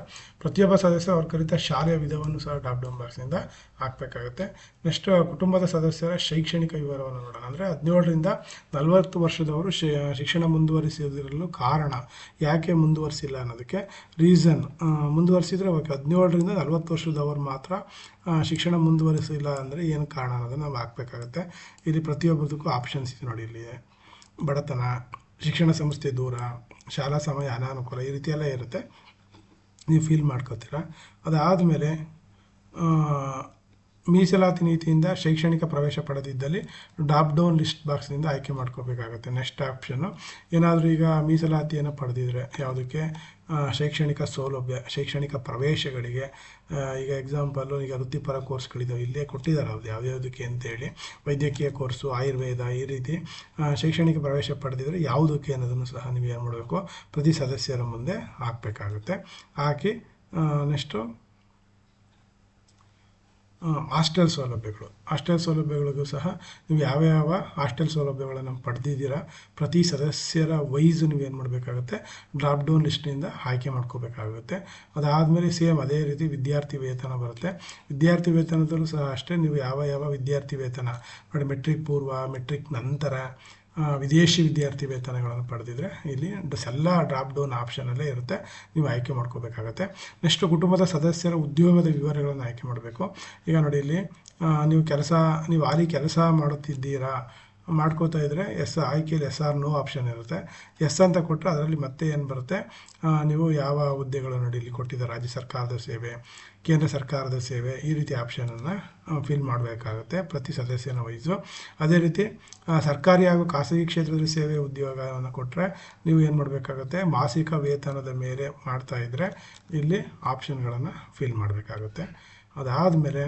ಪ್ರತಿಯೊಬ್ಬ ಸದಸ್ಯ ಅವ್ರ ಕಲಿತ ಶಾಲೆಯ ವಿಧವನ್ನು ಸಹ ಡ್ರಾಪ್ ಡೌನ್ ಬಾಕ್ಸಿಂದ ಹಾಕಬೇಕಾಗುತ್ತೆ. ನೆಕ್ಸ್ಟ್ ಕುಟುಂಬದ ಸದಸ್ಯರ ಶೈಕ್ಷಣಿಕ ವಿವರವನ್ನು ನೋಡೋಣ. ಅಂದರೆ ಹದಿನೇಳರಿಂದ ನಲವತ್ತು ವರ್ಷದವರು ಶಿಕ್ಷಣ ಮುಂದುವರಿಸಿದಿರಲು ಕಾರಣ ಯಾಕೆ ಮುಂದುವರಿಸಿಲ್ಲ ಅನ್ನೋದಕ್ಕೆ ರೀಸನ್ ಮುಂದುವರಿಸಿದ್ರೆ ಓಕೆ, ಹದಿನೇಳರಿಂದ ನಲವತ್ತು ವರ್ಷದವರು ಮಾತ್ರ ಶಿಕ್ಷಣ ಮುಂದುವರಿಸಿಲ್ಲ ಅಂದರೆ ಏನು ಕಾರಣ ಅನ್ನೋದನ್ನು ನಾವು ಹಾಕಬೇಕಾಗುತ್ತೆ. ಇಲ್ಲಿ ಪ್ರತಿಯೊಬ್ಬದಕ್ಕೂ ಆಪ್ಷನ್ಸ್ ಇದೆ ನೋಡಿ ಇಲ್ಲಿ. ಬಡತನ, ಶಿಕ್ಷಣ ಸಂಸ್ಥೆ ದೂರ ಶಾಲಾ ಸಮಯ ಅನಾನುಕೂಲ ಈ ರೀತಿ ಇರುತ್ತೆ. ನೀವು ಫೀಲ್ ಮಾಡ್ಕೋತೀರ? ಅದಾದಮೇಲೆ ಮೀಸಲಾತಿ ನೀತಿಯಿಂದ ಶೈಕ್ಷಣಿಕ ಪ್ರವೇಶ ಪಡೆದಿದ್ದಲ್ಲಿ ಡ್ರಾಪ್ ಡೌನ್ ಲಿಸ್ಟ್ ಬಾಕ್ಸ್ನಿಂದ ಆಯ್ಕೆ ಮಾಡ್ಕೋಬೇಕಾಗುತ್ತೆ. ನೆಕ್ಸ್ಟ್ ಆಪ್ಷನ್ನು ಏನಾದರೂ ಈಗ ಮೀಸಲಾತಿಯನ್ನು ಪಡೆದಿದ್ರೆ ಯಾವುದಕ್ಕೆ? ಶೈಕ್ಷಣಿಕ ಸೌಲಭ್ಯ, ಶೈಕ್ಷಣಿಕ ಪ್ರವೇಶಗಳಿಗೆ. ಈಗ ಎಕ್ಸಾಂಪಲ್ಲು ಈಗ ವೃತ್ತಿಪರ ಕೋರ್ಸ್ಗಳಿದ್ದಾವೆ ಇಲ್ಲೇ ಕೊಟ್ಟಿದ್ದಾರೆ ಅದು ಯಾವ್ಯಾವುದಕ್ಕೆ ಅಂತೇಳಿ ವೈದ್ಯಕೀಯ ಕೋರ್ಸು ಆಯುರ್ವೇದ ಈ ರೀತಿ ಶೈಕ್ಷಣಿಕ ಪ್ರವೇಶ ಪಡೆದಿದ್ರೆ ಯಾವುದಕ್ಕೆ ಅನ್ನೋದನ್ನು ಸಹ ನೀವು ಏನು ಮಾಡಬೇಕು? ಪ್ರತಿ ಸದಸ್ಯರ ಮುಂದೆ ಹಾಕಬೇಕಾಗುತ್ತೆ. ಹಾಕಿ ನೆಕ್ಸ್ಟು ಹಾಸ್ಟೆಲ್ ಸೌಲಭ್ಯಗಳು. ಹಾಸ್ಟೆಲ್ ಸೌಲಭ್ಯಗಳಿಗೂ ಸಹ ನೀವು ಯಾವ್ಯಾವ ಹಾಸ್ಟೆಲ್ ಸೌಲಭ್ಯಗಳನ್ನು ಪಡೆದಿದ್ದೀರಾ, ಪ್ರತಿ ಸದಸ್ಯರ ವೈಸ್ ನೀವು ಏನು ಮಾಡಬೇಕಾಗುತ್ತೆ ಡ್ರಾಪ್ ಡೌನ್ ಲಿಸ್ಟ್ನಿಂದ ಆಯ್ಕೆ ಮಾಡ್ಕೋಬೇಕಾಗುತ್ತೆ. ಅದಾದಮೇಲೆ ಸೇಮ್ ಅದೇ ರೀತಿ ವಿದ್ಯಾರ್ಥಿ ವೇತನ ಬರುತ್ತೆ. ವಿದ್ಯಾರ್ಥಿ ವೇತನದಲ್ಲೂ ಸಹ ಅಷ್ಟೇ, ನೀವು ಯಾವ ಯಾವ ವಿದ್ಯಾರ್ಥಿ ವೇತನ ಮೆಟ್ರಿಕ್ ಪೂರ್ವ ಮೆಟ್ರಿಕ್ ನಂತರ ವಿದೇಶಿ ವಿದ್ಯಾರ್ಥಿ ವೇತನಗಳನ್ನು ಪಡೆದಿದ್ರೆ ಇಲ್ಲಿ ಎಲ್ಲ ಡ್ರಾಪ್ ಡೌನ್ ಆಪ್ಷನಲ್ಲೇ ಇರುತ್ತೆ. ನೀವು ಆಯ್ಕೆ ಮಾಡ್ಕೋಬೇಕಾಗತ್ತೆ. ನೆಕ್ಸ್ಟ್ ಕುಟುಂಬದ ಸದಸ್ಯರ ಉದ್ಯೋಗದ ವಿವರಗಳನ್ನು ಆಯ್ಕೆ ಮಾಡಬೇಕು. ಈಗ ನೋಡಿ ಇಲ್ಲಿ ನೀವು ಕೆಲಸ, ನೀವು ಆಲಿ ಕೆಲಸ ಮಾಡುತ್ತಿದ್ದೀರಾ, ಮಾಡ್ಕೋತಾ ಇದ್ದರೆ ಎಸ್, ಆಯ್ಕೆಯಲ್ಲಿ ಎಸ್, ಆರ್, ನೋ ಆಪ್ಷನ್ ಇರುತ್ತೆ. ಎಸ್ ಅಂತ ಕೊಟ್ಟರೆ ಅದರಲ್ಲಿ ಮತ್ತೆ ಏನು ಬರುತ್ತೆ? ನೀವು ಯಾವ ಹುದ್ದೆಗಳನ್ನು ನೋಡಿ ಇಲ್ಲಿ ಕೊಟ್ಟಿದ್ದ ರಾಜ್ಯ ಸರ್ಕಾರದ ಸೇವೆ? ಕೇಂದ್ರ ಸರ್ಕಾರದ ಸೇವೆ ಈ ರೀತಿ ಆಪ್ಷನನ್ನು ಫಿಲ್ ಮಾಡಬೇಕಾಗುತ್ತೆ ಪ್ರತಿ ಸದಸ್ಯನ ವಯಸ್ಸು ಅದೇ ರೀತಿ ಸರ್ಕಾರಿ ಹಾಗೂ ಖಾಸಗಿ ಕ್ಷೇತ್ರದಲ್ಲಿ ಸೇವೆ ಉದ್ಯೋಗವನ್ನು ಕೊಟ್ಟರೆ ನೀವು ಏನು ಮಾಡಬೇಕಾಗುತ್ತೆ, ಮಾಸಿಕ ವೇತನದ ಮೇಲೆ ಮಾಡ್ತಾ ಇದ್ದರೆ ಇಲ್ಲಿ ಆಪ್ಷನ್ಗಳನ್ನು ಫಿಲ್ ಮಾಡಬೇಕಾಗುತ್ತೆ. ಅದಾದಮೇಲೆ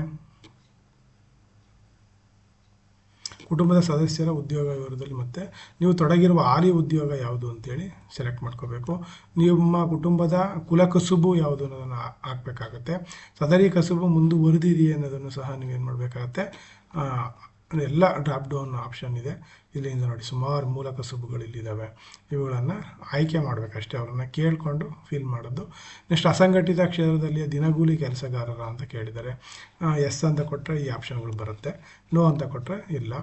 ಕುಟುಂಬದ ಸದಸ್ಯರ ಉದ್ಯೋಗ ವಿವರದಲ್ಲಿ ಮತ್ತೆ ನೀವು ತೊಡಗಿರುವ ಆಲಿ ಉದ್ಯೋಗ ಯಾವುದು ಅಂತೇಳಿ ಸೆಲೆಕ್ಟ್ ಮಾಡ್ಕೋಬೇಕು. ನಿಮ್ಮ ಕುಟುಂಬದ ಕುಲ ಕಸುಬು ಯಾವುದು ಅನ್ನೋದನ್ನು ಹಾಕಬೇಕಾಗತ್ತೆ. ಸದರಿ ಕಸುಬು ಮುಂದುವರೆದಿದೆಯೇ ಅನ್ನೋದನ್ನು ಸಹ ನೀವೇನು ಮಾಡಬೇಕಾಗತ್ತೆ? ಎಲ್ಲ ಡ್ರಾಪ್ ಡೌನ್ ಆಪ್ಷನ್ ಇದೆ. ಇಲ್ಲಿಂದ ನೋಡಿ, ಸುಮಾರು ಮೂಲ ಕಸುಬುಗಳು ಇಲ್ಲಿದ್ದಾವೆ. ಇವುಗಳನ್ನು ಆಯ್ಕೆ ಮಾಡಬೇಕಷ್ಟೇ ಅವರನ್ನು ಕೇಳಿಕೊಂಡು ಫಿಲ್ ಮಾಡೋದು. ನೆಕ್ಸ್ಟ್ ಅಸಂಘಟಿತ ಕ್ಷೇತ್ರದಲ್ಲಿ ದಿನಗೂಲಿ ಕೆಲಸಗಾರರ ಅಂತ ಕೇಳಿದರೆ ಎಸ್ ಅಂತ ಕೊಟ್ಟರೆ ಈ ಆಪ್ಷನ್ಗಳು ಬರುತ್ತೆ ನೋ ಅಂತ ಕೊಟ್ಟರೆ ಇಲ್ಲ.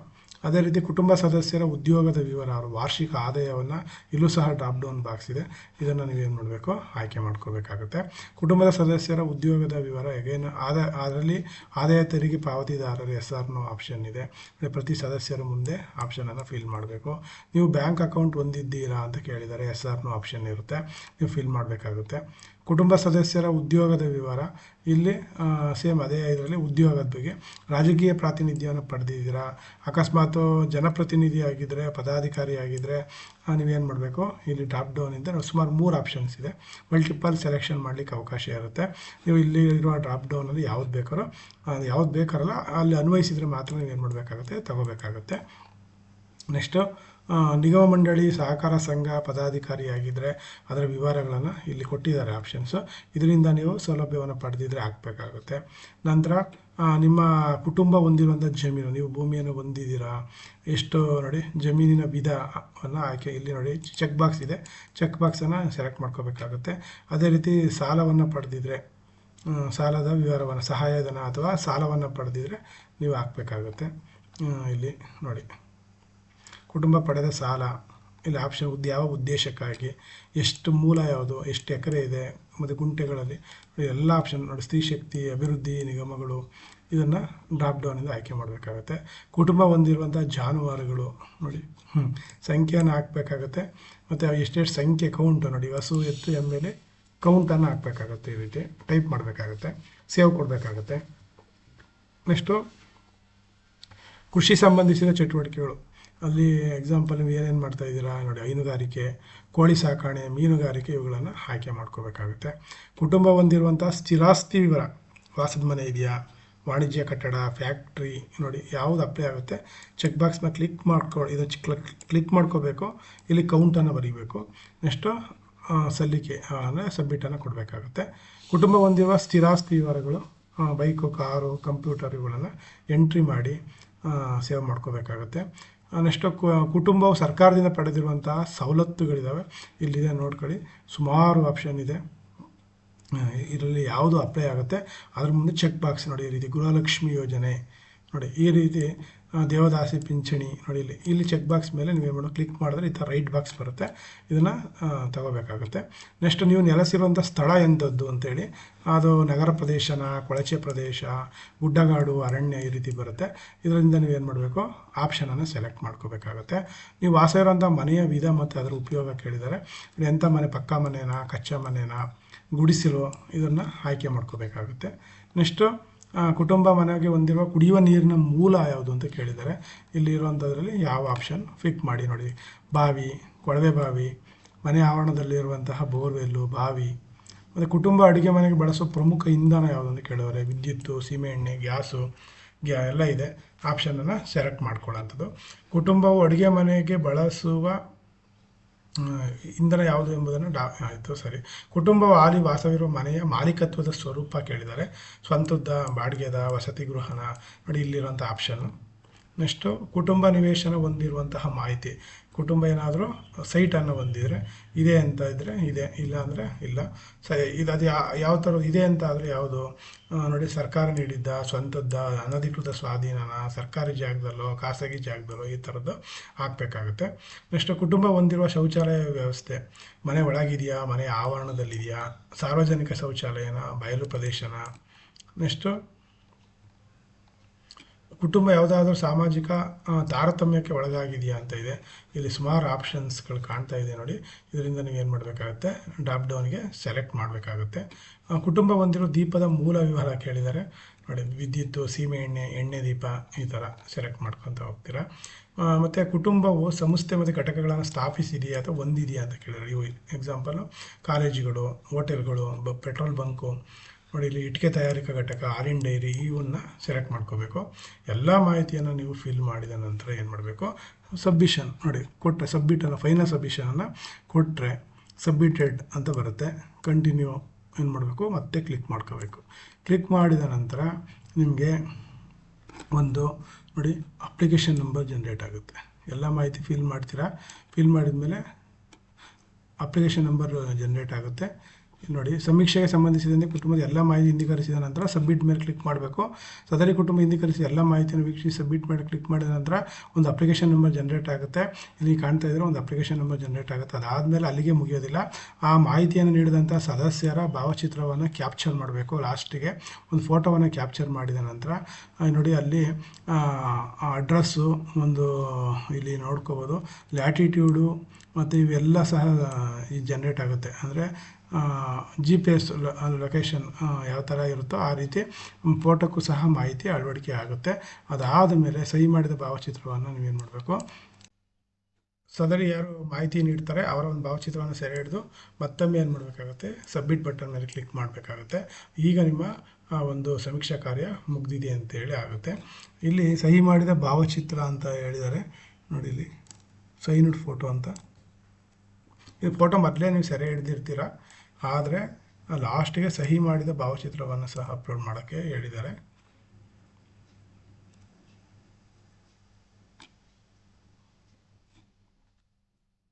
ಅದೇ ರೀತಿ ಕುಟುಂಬ ಸದಸ್ಯರ ಉದ್ಯೋಗದ ವಿವರ ವಾರ್ಷಿಕ ಆದಾಯವನ್ನು ಇಲ್ಲೂ ಸಹ ಡ್ರಾಪ್ ಡೌನ್ ಬಾಕ್ಸ್ ಇದೆ. ಇದನ್ನು ನೀವೇನು ಮಾಡಬೇಕು? ಆಯ್ಕೆ ಮಾಡ್ಕೋಬೇಕಾಗುತ್ತೆ. ಕುಟುಂಬದ ಸದಸ್ಯರ ಉದ್ಯೋಗದ ವಿವರ ಎಗೇನ್ ಅದರಲ್ಲಿ ಆದಾಯ ತೆರಿಗೆ ಪಾವತಿದಾರರ ಎಸ್ ಆರ್ನೋ ಆಪ್ಷನ್ ಇದೆ ಪ್ರತಿ ಸದಸ್ಯರ ಮುಂದೆ ಆಪ್ಷನನ್ನು ಫಿಲ್ ಮಾಡಬೇಕು. ನೀವು ಬ್ಯಾಂಕ್ ಅಕೌಂಟ್ ಹೊಂದಿದ್ದೀರಾ ಅಂತ ಕೇಳಿದರೆ ಎಸ್ ಆರ್ನೋ ಆಪ್ಷನ್ ಇರುತ್ತೆ. ನೀವು ಫಿಲ್ ಮಾಡಬೇಕಾಗುತ್ತೆ. ಕುಟುಂಬ ಸದಸ್ಯರ ಉದ್ಯೋಗದ ವಿವರ, ಇಲ್ಲಿ ಸೇಮ್ ಅದೇ ಇದರಲ್ಲಿ ಉದ್ಯೋಗದ ಬಗ್ಗೆ. ರಾಜಕೀಯ ಪ್ರಾತಿನಿಧ್ಯವನ್ನು ಪಡೆದಿದ್ದೀರಾ? ಅಕಸ್ಮಾತ್ ಜನಪ್ರತಿನಿಧಿ ಆಗಿದ್ದರೆ ಪದಾಧಿಕಾರಿ ಆಗಿದ್ದರೆ ನೀವೇನು ಮಾಡಬೇಕು? ಇಲ್ಲಿ ಡ್ರಾಪ್ ಡೌನಿಂದ ಸುಮಾರು ಮೂರು ಆಪ್ಷನ್ಸ್ ಇದೆ. ಮಲ್ಟಿಪಲ್ ಸೆಲೆಕ್ಷನ್ ಮಾಡಲಿಕ್ಕೆ ಅವಕಾಶ ಇರುತ್ತೆ. ನೀವು ಇಲ್ಲಿ ಇರುವ ಡ್ರಾಪ್ ಡೌನಲ್ಲಿ ಯಾವ್ದು ಬೇಕಾರೋ ಯಾವ್ದು ಬೇಕಾರಲ್ಲ ಅಲ್ಲಿ ಅನ್ವಯಿಸಿದರೆ ಮಾತ್ರ ನೀವೇನು ಮಾಡಬೇಕಾಗುತ್ತೆ? ತಗೋಬೇಕಾಗುತ್ತೆ. ನೆಕ್ಸ್ಟು ನಿಗಮ ಮಂಡಳಿ ಸಹಕಾರ ಸಂಘ ಪದಾಧಿಕಾರಿಯಾಗಿದ್ದರೆ ಅದರ ವಿವರಗಳನ್ನು ಇಲ್ಲಿ ಕೊಟ್ಟಿದ್ದಾರೆ ಆಪ್ಷನ್ಸು ಇದರಿಂದ ನೀವು ಸೌಲಭ್ಯವನ್ನು ಪಡೆದಿದ್ರೆ ಹಾಕಬೇಕಾಗುತ್ತೆ ನಂತರ ನಿಮ್ಮ ಕುಟುಂಬ ಹೊಂದಿರುವಂಥ ಜಮೀನು, ನೀವು ಭೂಮಿಯನ್ನು ಹೊಂದಿದ್ದೀರಾ? ಎಷ್ಟು ನೋಡಿ, ಜಮೀನಿನ ವಿಧವನ್ನು ಆಯ್ಕೆ ಇಲ್ಲಿ ನೋಡಿ ಚೆಕ್ ಬಾಕ್ಸ್ ಇದೆ. ಚೆಕ್ ಬಾಕ್ಸನ್ನು ಸೆಲೆಕ್ಟ್ ಮಾಡ್ಕೋಬೇಕಾಗುತ್ತೆ. ಅದೇ ರೀತಿ ಸಾಲವನ್ನು ಪಡೆದಿದ್ರೆ ಸಾಲದ ವಿವರವನ್ನು, ಸಹಾಯಧನ ಅಥವಾ ಸಾಲವನ್ನು ಪಡೆದಿದ್ರೆ ನೀವು ಹಾಕಬೇಕಾಗುತ್ತೆ ಇಲ್ಲಿ ನೋಡಿ. ಕುಟುಂಬ ಪಡೆದ ಸಾಲ, ಇಲ್ಲಿ ಆಪ್ಷನ್ ಯಾವ ಉದ್ದೇಶಕ್ಕಾಗಿ, ಎಷ್ಟು ಮೂಲ ಯಾವುದು, ಎಷ್ಟು ಎಕರೆ ಇದೆ, ಮತ್ತು ಗುಂಟೆಗಳಲ್ಲಿ ಎಲ್ಲ ಆಪ್ಷನ್ ನೋಡಿ ಸ್ತ್ರೀ ಶಕ್ತಿ, ಅಭಿವೃದ್ಧಿ, ನಿಗಮಗಳು, ಇದನ್ನು ಡ್ರಾಪ್ ಡೌನಿಂದ ಆಯ್ಕೆ ಮಾಡಬೇಕಾಗುತ್ತೆ. ಕುಟುಂಬ ಹೊಂದಿರುವಂಥ ಜಾನುವಾರುಗಳು ನೋಡಿ ಹ್ಞೂ ಸಂಖ್ಯೆಯನ್ನು ಹಾಕಬೇಕಾಗತ್ತೆ. ಮತ್ತು ಎಷ್ಟೆಷ್ಟು ಸಂಖ್ಯೆ ಕೌಂಟು ನೋಡಿ, ಹಸು, ಎತ್ತು, ಎಮ್ಮೆಲೆ ಕೌಂಟನ್ನು ಹಾಕಬೇಕಾಗುತ್ತೆ ಈ ರೀತಿ ಟೈಪ್ ಮಾಡಬೇಕಾಗುತ್ತೆ, ಸೇವ್ ಕೊಡಬೇಕಾಗತ್ತೆ. ನೆಕ್ಸ್ಟು ಕೃಷಿ ಸಂಬಂಧಿಸಿದ ಚಟುವಟಿಕೆಗಳು. ಅಲ್ಲಿ ಎಕ್ಸಾಂಪಲ್ ನೀವು ಏನೇನು ಮಾಡ್ತಾ ಇದ್ದೀರಾ? ನೋಡಿ, ಹೈನುಗಾರಿಕೆ, ಕೋಳಿ ಸಾಕಾಣೆ, ಮೀನುಗಾರಿಕೆ ಇವುಗಳನ್ನು ಆಯ್ಕೆ ಮಾಡ್ಕೋಬೇಕಾಗುತ್ತೆ. ಕುಟುಂಬ ಹೊಂದಿರುವಂಥ ಸ್ಥಿರಾಸ್ತಿ ವಿವರ, ವಾಸದ ಮನೆ ಇದೆಯಾ? ವಾಣಿಜ್ಯ ಕಟ್ಟಡ ಫ್ಯಾಕ್ಟ್ರಿ ನೋಡಿ, ಯಾವುದು ಅಪ್ಲೈ ಆಗುತ್ತೆ ಚೆಕ್ ಬಾಕ್ಸ್ನ ಕ್ಲಿಕ್ ಮಾಡ್ಕೊ, ಇದು ಕ್ಲಿಕ್ ಮಾಡ್ಕೋಬೇಕು, ಇಲ್ಲಿ ಕೌಂಟನ್ನು ಬರೀಬೇಕು ನೆಕ್ಸ್ಟು ಸಲ್ಲಿಕೆ ಅಂದರೆ ಸಬ್ಮಿಟನ್ನು ಕೊಡಬೇಕಾಗುತ್ತೆ. ಕುಟುಂಬ ಹೊಂದಿರುವ ಸ್ಥಿರಾಸ್ತಿ ವಿವರಗಳು ಬೈಕು, ಕಾರು ಕಂಪ್ಯೂಟರ್ ಇವುಗಳನ್ನು ಎಂಟ್ರಿ ಮಾಡಿ ಸೇವ್ ಮಾಡ್ಕೋಬೇಕಾಗುತ್ತೆ. ನೆಕ್ಸ್ಟ್ ಕುಟುಂಬವು ಸರ್ಕಾರದಿಂದ ಪಡೆದಿರುವಂತಹ ಸವಲತ್ತುಗಳಿದ್ದಾವೆ ಇಲ್ಲಿದೆ ನೋಡ್ಕೊಳ್ಳಿ. ಸುಮಾರು ಆಪ್ಷನ್ ಇದೆ. ಇದರಲ್ಲಿ ಯಾವುದು ಅಪ್ಲೈ ಆಗುತ್ತೆ. ಅದ್ರ ಮುಂದೆ ಚೆಕ್ ಬಾಕ್ಸ್ ನೋಡಿ, ಈ ರೀತಿ ಗೃಹಲಕ್ಷ್ಮಿ ಯೋಜನೆ ನೋಡಿ, ಈ ರೀತಿ ದೇವದಾಸಿ ಪಿಂಚಣಿ ನೋಡಿ ಇಲ್ಲಿ ಇಲ್ಲಿ ಚೆಕ್ ಬಾಕ್ಸ್ ಮೇಲೆ ನೀವು ಏನು ಕ್ಲಿಕ್ ಮಾಡಿದ್ರೆ ಈ ಥರ ರೈಟ್ ಬಾಕ್ಸ್ ಬರುತ್ತೆ. ಇದನ್ನು ತಗೋಬೇಕಾಗುತ್ತೆ. ನೆಕ್ಸ್ಟ್ ನೀವು ನೆಲೆಸಿರುವಂಥ ಸ್ಥಳ ಎಂಥದ್ದು ಅಂತೇಳಿ. ಅದು ನಗರ ಪ್ರದೇಶನ, ಕೊಳಚೆ ಪ್ರದೇಶ, ಗುಡ್ಡಗಾಡು, ಅರಣ್ಯ ಈ ರೀತಿ ಬರುತ್ತೆ. ಇದರಿಂದ ನೀವೇನು ಮಾಡಬೇಕು? ಆಪ್ಷನನ್ನು ಸೆಲೆಕ್ಟ್ ಮಾಡ್ಕೋಬೇಕಾಗುತ್ತೆ. ನೀವು ವಾಸ ಇರೋಂಥ ಮನೆಯ ವಿಧ ಮತ್ತು ಅದರ ಉಪಯೋಗ ಕೇಳಿದರೆ ಎಂಥ ಮನೆ, ಪಕ್ಕ ಮನೆನಾ, ಕಚ್ಚಾ ಮನೆನಾ ಗುಡಿಸಿಲು ಇದನ್ನು ಆಯ್ಕೆ ಮಾಡ್ಕೋಬೇಕಾಗುತ್ತೆ. ನೆಕ್ಸ್ಟು ಕುಟುಂಬ ಮನೆಗೆ ಹೊಂದಿರುವ ಕುಡಿಯುವ ನೀರಿನ ಮೂಲ ಯಾವುದು ಅಂತ ಕೇಳಿದ್ದಾರೆ. ಇಲ್ಲಿ ಇರುವಂಥದ್ರಲ್ಲಿ ಯಾವ ಆಪ್ಷನ್ ಫಿಕ್ ಮಾಡಿ ನೋಡಿ. ಬಾವಿ, ಕೊಳವೆ ಬಾವಿ, ಮನೆ ಆವರಣದಲ್ಲಿರುವಂತಹ ಬೋರ್ವೆಲ್ಲು, ಬಾವಿ, ಮತ್ತು ಕುಟುಂಬ ಅಡುಗೆ ಮನೆಗೆ ಬಳಸುವ ಪ್ರಮುಖ ಇಂಧನ ಯಾವುದು ಅಂತ ಕೇಳಿದರೆ ವಿದ್ಯುತ್ತು, ಸೀಮೆಎಣ್ಣೆ, ಗ್ಯಾಸು, ಗ್ಯಾ, ಎಲ್ಲ ಇದೆ. ಆಪ್ಷನನ್ನು ಸೆಲೆಕ್ಟ್ ಮಾಡ್ಕೊಳ್ಳೋಂಥದ್ದು ಕುಟುಂಬವು ಅಡುಗೆ ಮನೆಗೆ ಬಳಸುವ ಇಂಧನ ಯಾವುದು ಎಂಬುದನ್ನು ಡಾ ಆಯಿತು, ಸರಿ. ಕುಟುಂಬವು ಹಾಲಿ ವಾಸವಿರುವ ಮನೆಯ ಮಾಲೀಕತ್ವದ ಸ್ವರೂಪ ಕೇಳಿದ್ದಾರೆ ಸ್ವಂತದ ಬಾಡಿಗೆದ, ವಸತಿ ಗೃಹನ, ನೋಡಿ ಇಲ್ಲಿರುವಂಥ ಆಪ್ಷನ್ನು ನೆಕ್ಸ್ಟು ಕುಟುಂಬ ನಿವೇಶನ ಹೊಂದಿರುವಂತಹ ಮಾಹಿತಿ. ಕುಟುಂಬ ಏನಾದರೂ ಸೈಟನ್ನು ಹೊಂದಿದರೆ ಇದೆ ಅಂತ ಇದ್ದರೆ ಇದೆ, ಇಲ್ಲ ಅಂದರೆ ಇಲ್ಲ. ಸ, ಇದು ಅದು ಯಾವ ಥರ ಇದೆ ಅಂತ ಆದರೆ ಯಾವುದು? ನೋಡಿ ಸರ್ಕಾರ ನೀಡಿದ್ದ ಸ್ವಂತದ್ದ ಅನಧಿಕೃತ ಸ್ವಾಧೀನನ ಸರ್ಕಾರಿ ಜಾಗದಲ್ಲೋ ಖಾಸಗಿ ಜಾಗದಲ್ಲೋ ಈ ಥರದ್ದು ಹಾಕಬೇಕಾಗುತ್ತೆ. ನೆಕ್ಸ್ಟ್ ಕುಟುಂಬ ಹೊಂದಿರುವ ಶೌಚಾಲಯ ವ್ಯವಸ್ಥೆ. ಮನೆ ಒಳಗಿದೆಯಾ? ಮನೆ ಆವರಣದಲ್ಲಿದೆಯಾ? ಸಾರ್ವಜನಿಕ ಶೌಚಾಲಯನ, ಬಯಲು ಪ್ರದೇಶನ? ನೆಕ್ಸ್ಟು ಕುಟುಂಬ ಯಾವುದಾದ್ರೂ ಸಾಮಾಜಿಕ ತಾರತಮ್ಯಕ್ಕೆ ಒಳಗಾಗಿದೆಯಾ ಅಂತ ಇದೆ. ಇಲ್ಲಿ ಸುಮಾರು ಆಪ್ಷನ್ಸ್ಗಳು ಕಾಣ್ತಾ ಇದೆ ನೋಡಿ. ಇದರಿಂದ ನೀವು ಏನು ಮಾಡಬೇಕಾಗುತ್ತೆ? ಡ್ರಾಪ್ ಡೌನ್ಗೆ ಸೆಲೆಕ್ಟ್ ಮಾಡಬೇಕಾಗುತ್ತೆ. ಕುಟುಂಬ ಹೊಂದಿರೋ ದೀಪದ ಮೂಲ ವಿವರ ಕೇಳಿದ್ದಾರೆ ನೋಡಿ, ವಿದ್ಯುತ್ತು, ಸೀಮೆ ಎಣ್ಣೆ ಎಣ್ಣೆ ದೀಪ ಈ ಥರ ಸೆಲೆಕ್ಟ್ ಮಾಡ್ಕೊತ ಹೋಗ್ತೀರಾ. ಮತ್ತು ಕುಟುಂಬವು ಸಂಸ್ಥೆ ಮತ್ತು ಘಟಕಗಳನ್ನು ಸ್ಥಾಪಿಸಿದೆಯಾ ಅಥವಾ ಹೊಂದಿದೆಯಾ ಅಂತ ಕೇಳಿದ್ದಾರೆ ಇವು ಎಕ್ಸಾಂಪಲು ಕಾಲೇಜುಗಳು ಹೋಟೆಲ್ಗಳು ಬ ಪೆಟ್ರೋಲ್ ಬಂಕು ನೋಡಿ ಇಲ್ಲಿ ಇಟ್ಟಿಗೆ ತಯಾರಿಕಾ ಘಟಕ ಆರಿನ್ ಡೈರಿ ಇವನ್ನ ಸೆಲೆಕ್ಟ್ ಮಾಡ್ಕೋಬೇಕು. ಎಲ್ಲ ಮಾಹಿತಿಯನ್ನು ನೀವು ಫಿಲ್ ಮಾಡಿದ ನಂತರ ಏನು ಮಾಡಬೇಕು? ಸಬ್ಮಿಷನ್ ನೋಡಿ ಕೊಟ್ಟರೆ ಸಬ್ಮಿಟನ್ನು ಫೈನಲ್ ಸಬ್ಮಿಷನನ್ನು ಕೊಟ್ಟರೆ ಸಬ್ಮಿಟೆಡ್ ಅಂತ ಬರುತ್ತೆ. ಕಂಟಿನ್ಯೂ ಏನು ಮಾಡಬೇಕು? ಮತ್ತೆ ಕ್ಲಿಕ್ ಮಾಡ್ಕೋಬೇಕು. ಕ್ಲಿಕ್ ಮಾಡಿದ ನಂತರ ನಿಮಗೆ ಒಂದು ನೋಡಿ ಅಪ್ಲಿಕೇಶನ್ ನಂಬರ್ ಜನ್ರೇಟ್ ಆಗುತ್ತೆ. ಎಲ್ಲ ಮಾಹಿತಿ ಫಿಲ್ ಮಾಡ್ತೀರಾ? ಫಿಲ್ ಮಾಡಿದ ಮೇಲೆ ಅಪ್ಲಿಕೇಶನ್ ನಂಬರ್ ಜನ್ರೇಟ್ ಆಗುತ್ತೆ. ನೋಡಿ, ಸಮೀಕ್ಷೆಗೆ ಸಂಬಂಧಿಸಿದಂತೆ ಕುಟುಂಬದ ಎಲ್ಲ ಮಾಹಿತಿ ಹಿಂದೀಕರಿಸಿದ ನಂತರ ಸಬ್ಮಿಟ್ ಮೇಲೆ ಕ್ಲಿಕ್ ಮಾಡಬೇಕು. ಸದರಿ ಕುಟುಂಬ ಹಿಂದೀಕರಿಸಿ ಎಲ್ಲ ಮಾಹಿತಿಯನ್ನು ವೀಕ್ಷಿಸಿ ಸಬ್ಮಿಟ್ ಮೇಲೆ ಕ್ಲಿಕ್ ಮಾಡಿದ ನಂತರ ಒಂದು ಅಪ್ಲಿಕೇಶನ್ ನಂಬರ್ ಜನರೇಟ್ ಆಗುತ್ತೆ. ಇಲ್ಲಿ ಕಾಣ್ತಾ ಇದ್ರೆ ಒಂದು ಅಪ್ಲಿಕೇಶನ್ ನಂಬರ್ ಜನರೇಟ್ ಆಗುತ್ತೆ. ಅದಾದಮೇಲೆ ಅಲ್ಲಿಗೆ ಮುಗಿಯೋದಿಲ್ಲ. ಆ ಮಾಹಿತಿಯನ್ನು ನೀಡಿದಂಥ ಸದಸ್ಯರ ಭಾವಚಿತ್ರವನ್ನು ಕ್ಯಾಪ್ಚರ್ ಮಾಡಬೇಕು ಲಾಸ್ಟಿಗೆ. ಒಂದು ಫೋಟೋವನ್ನು ಕ್ಯಾಪ್ಚರ್ ಮಾಡಿದ ನಂತರ ನೋಡಿ, ಅಲ್ಲಿ ಅಡ್ರೆಸ್ಸು ಒಂದು ಇಲ್ಲಿ ನೋಡ್ಕೋಬೋದು. ಲ್ಯಾಟಿಟ್ಯೂಡು ಮತ್ತು ಇವೆಲ್ಲ ಸಹ ಈ ಜನ್ರೇಟ್ ಆಗುತ್ತೆ. ಅಂದರೆ ಜಿ ಪಿ ಎಸ್ ಲೊಕೇಶನ್ ಯಾವ ಥರ ಇರುತ್ತೋ ಆ ರೀತಿ ಫೋಟೋಕ್ಕೂ ಸಹ ಮಾಹಿತಿ ಅಳವಡಿಕೆ ಆಗುತ್ತೆ. ಅದಾದ ಮೇಲೆ ಸಹಿ ಮಾಡಿದ ಭಾವಚಿತ್ರವನ್ನು ನೀವೇನು ಮಾಡಬೇಕು? ಸದರಿ ಯಾರು ಮಾಹಿತಿ ನೀಡ್ತಾರೆ, ಅವರ ಒಂದು ಭಾವಚಿತ್ರವನ್ನು ಸೆರೆ ಹಿಡಿದು ಮತ್ತೊಮ್ಮೆ ಏನು ಮಾಡಬೇಕಾಗುತ್ತೆ? ಸಬ್ಮಿಟ್ ಬಟನ್ ಮೇಲೆ ಕ್ಲಿಕ್ ಮಾಡಬೇಕಾಗುತ್ತೆ. ಈಗ ನಿಮ್ಮ ಒಂದು ಸಮೀಕ್ಷಾ ಕಾರ್ಯ ಮುಗ್ದಿದೆ ಅಂತೇಳಿ ಆಗುತ್ತೆ. ಇಲ್ಲಿ ಸಹಿ ಮಾಡಿದ ಭಾವಚಿತ್ರ ಅಂತ ಹೇಳಿದ್ದಾರೆ ನೋಡಿ ಇಲ್ಲಿ ಸೈನ್ಡ್ ಫೋಟೋ ಅಂತ. ಈ ಫೋಟೋ ಮೊದಲೇ ನೀವು ಸೆರೆ ಹಿಡ್ದಿರ್ತೀರ? ಆದರೆ ಲಾಸ್ಟಿಗೆ ಸಹಿ ಮಾಡಿದ ಭಾವಚಿತ್ರವನ್ನು ಸಹ ಅಪ್ಲೋಡ್ ಮಾಡೋಕ್ಕೆ ಹೇಳಿದ್ದಾರೆ.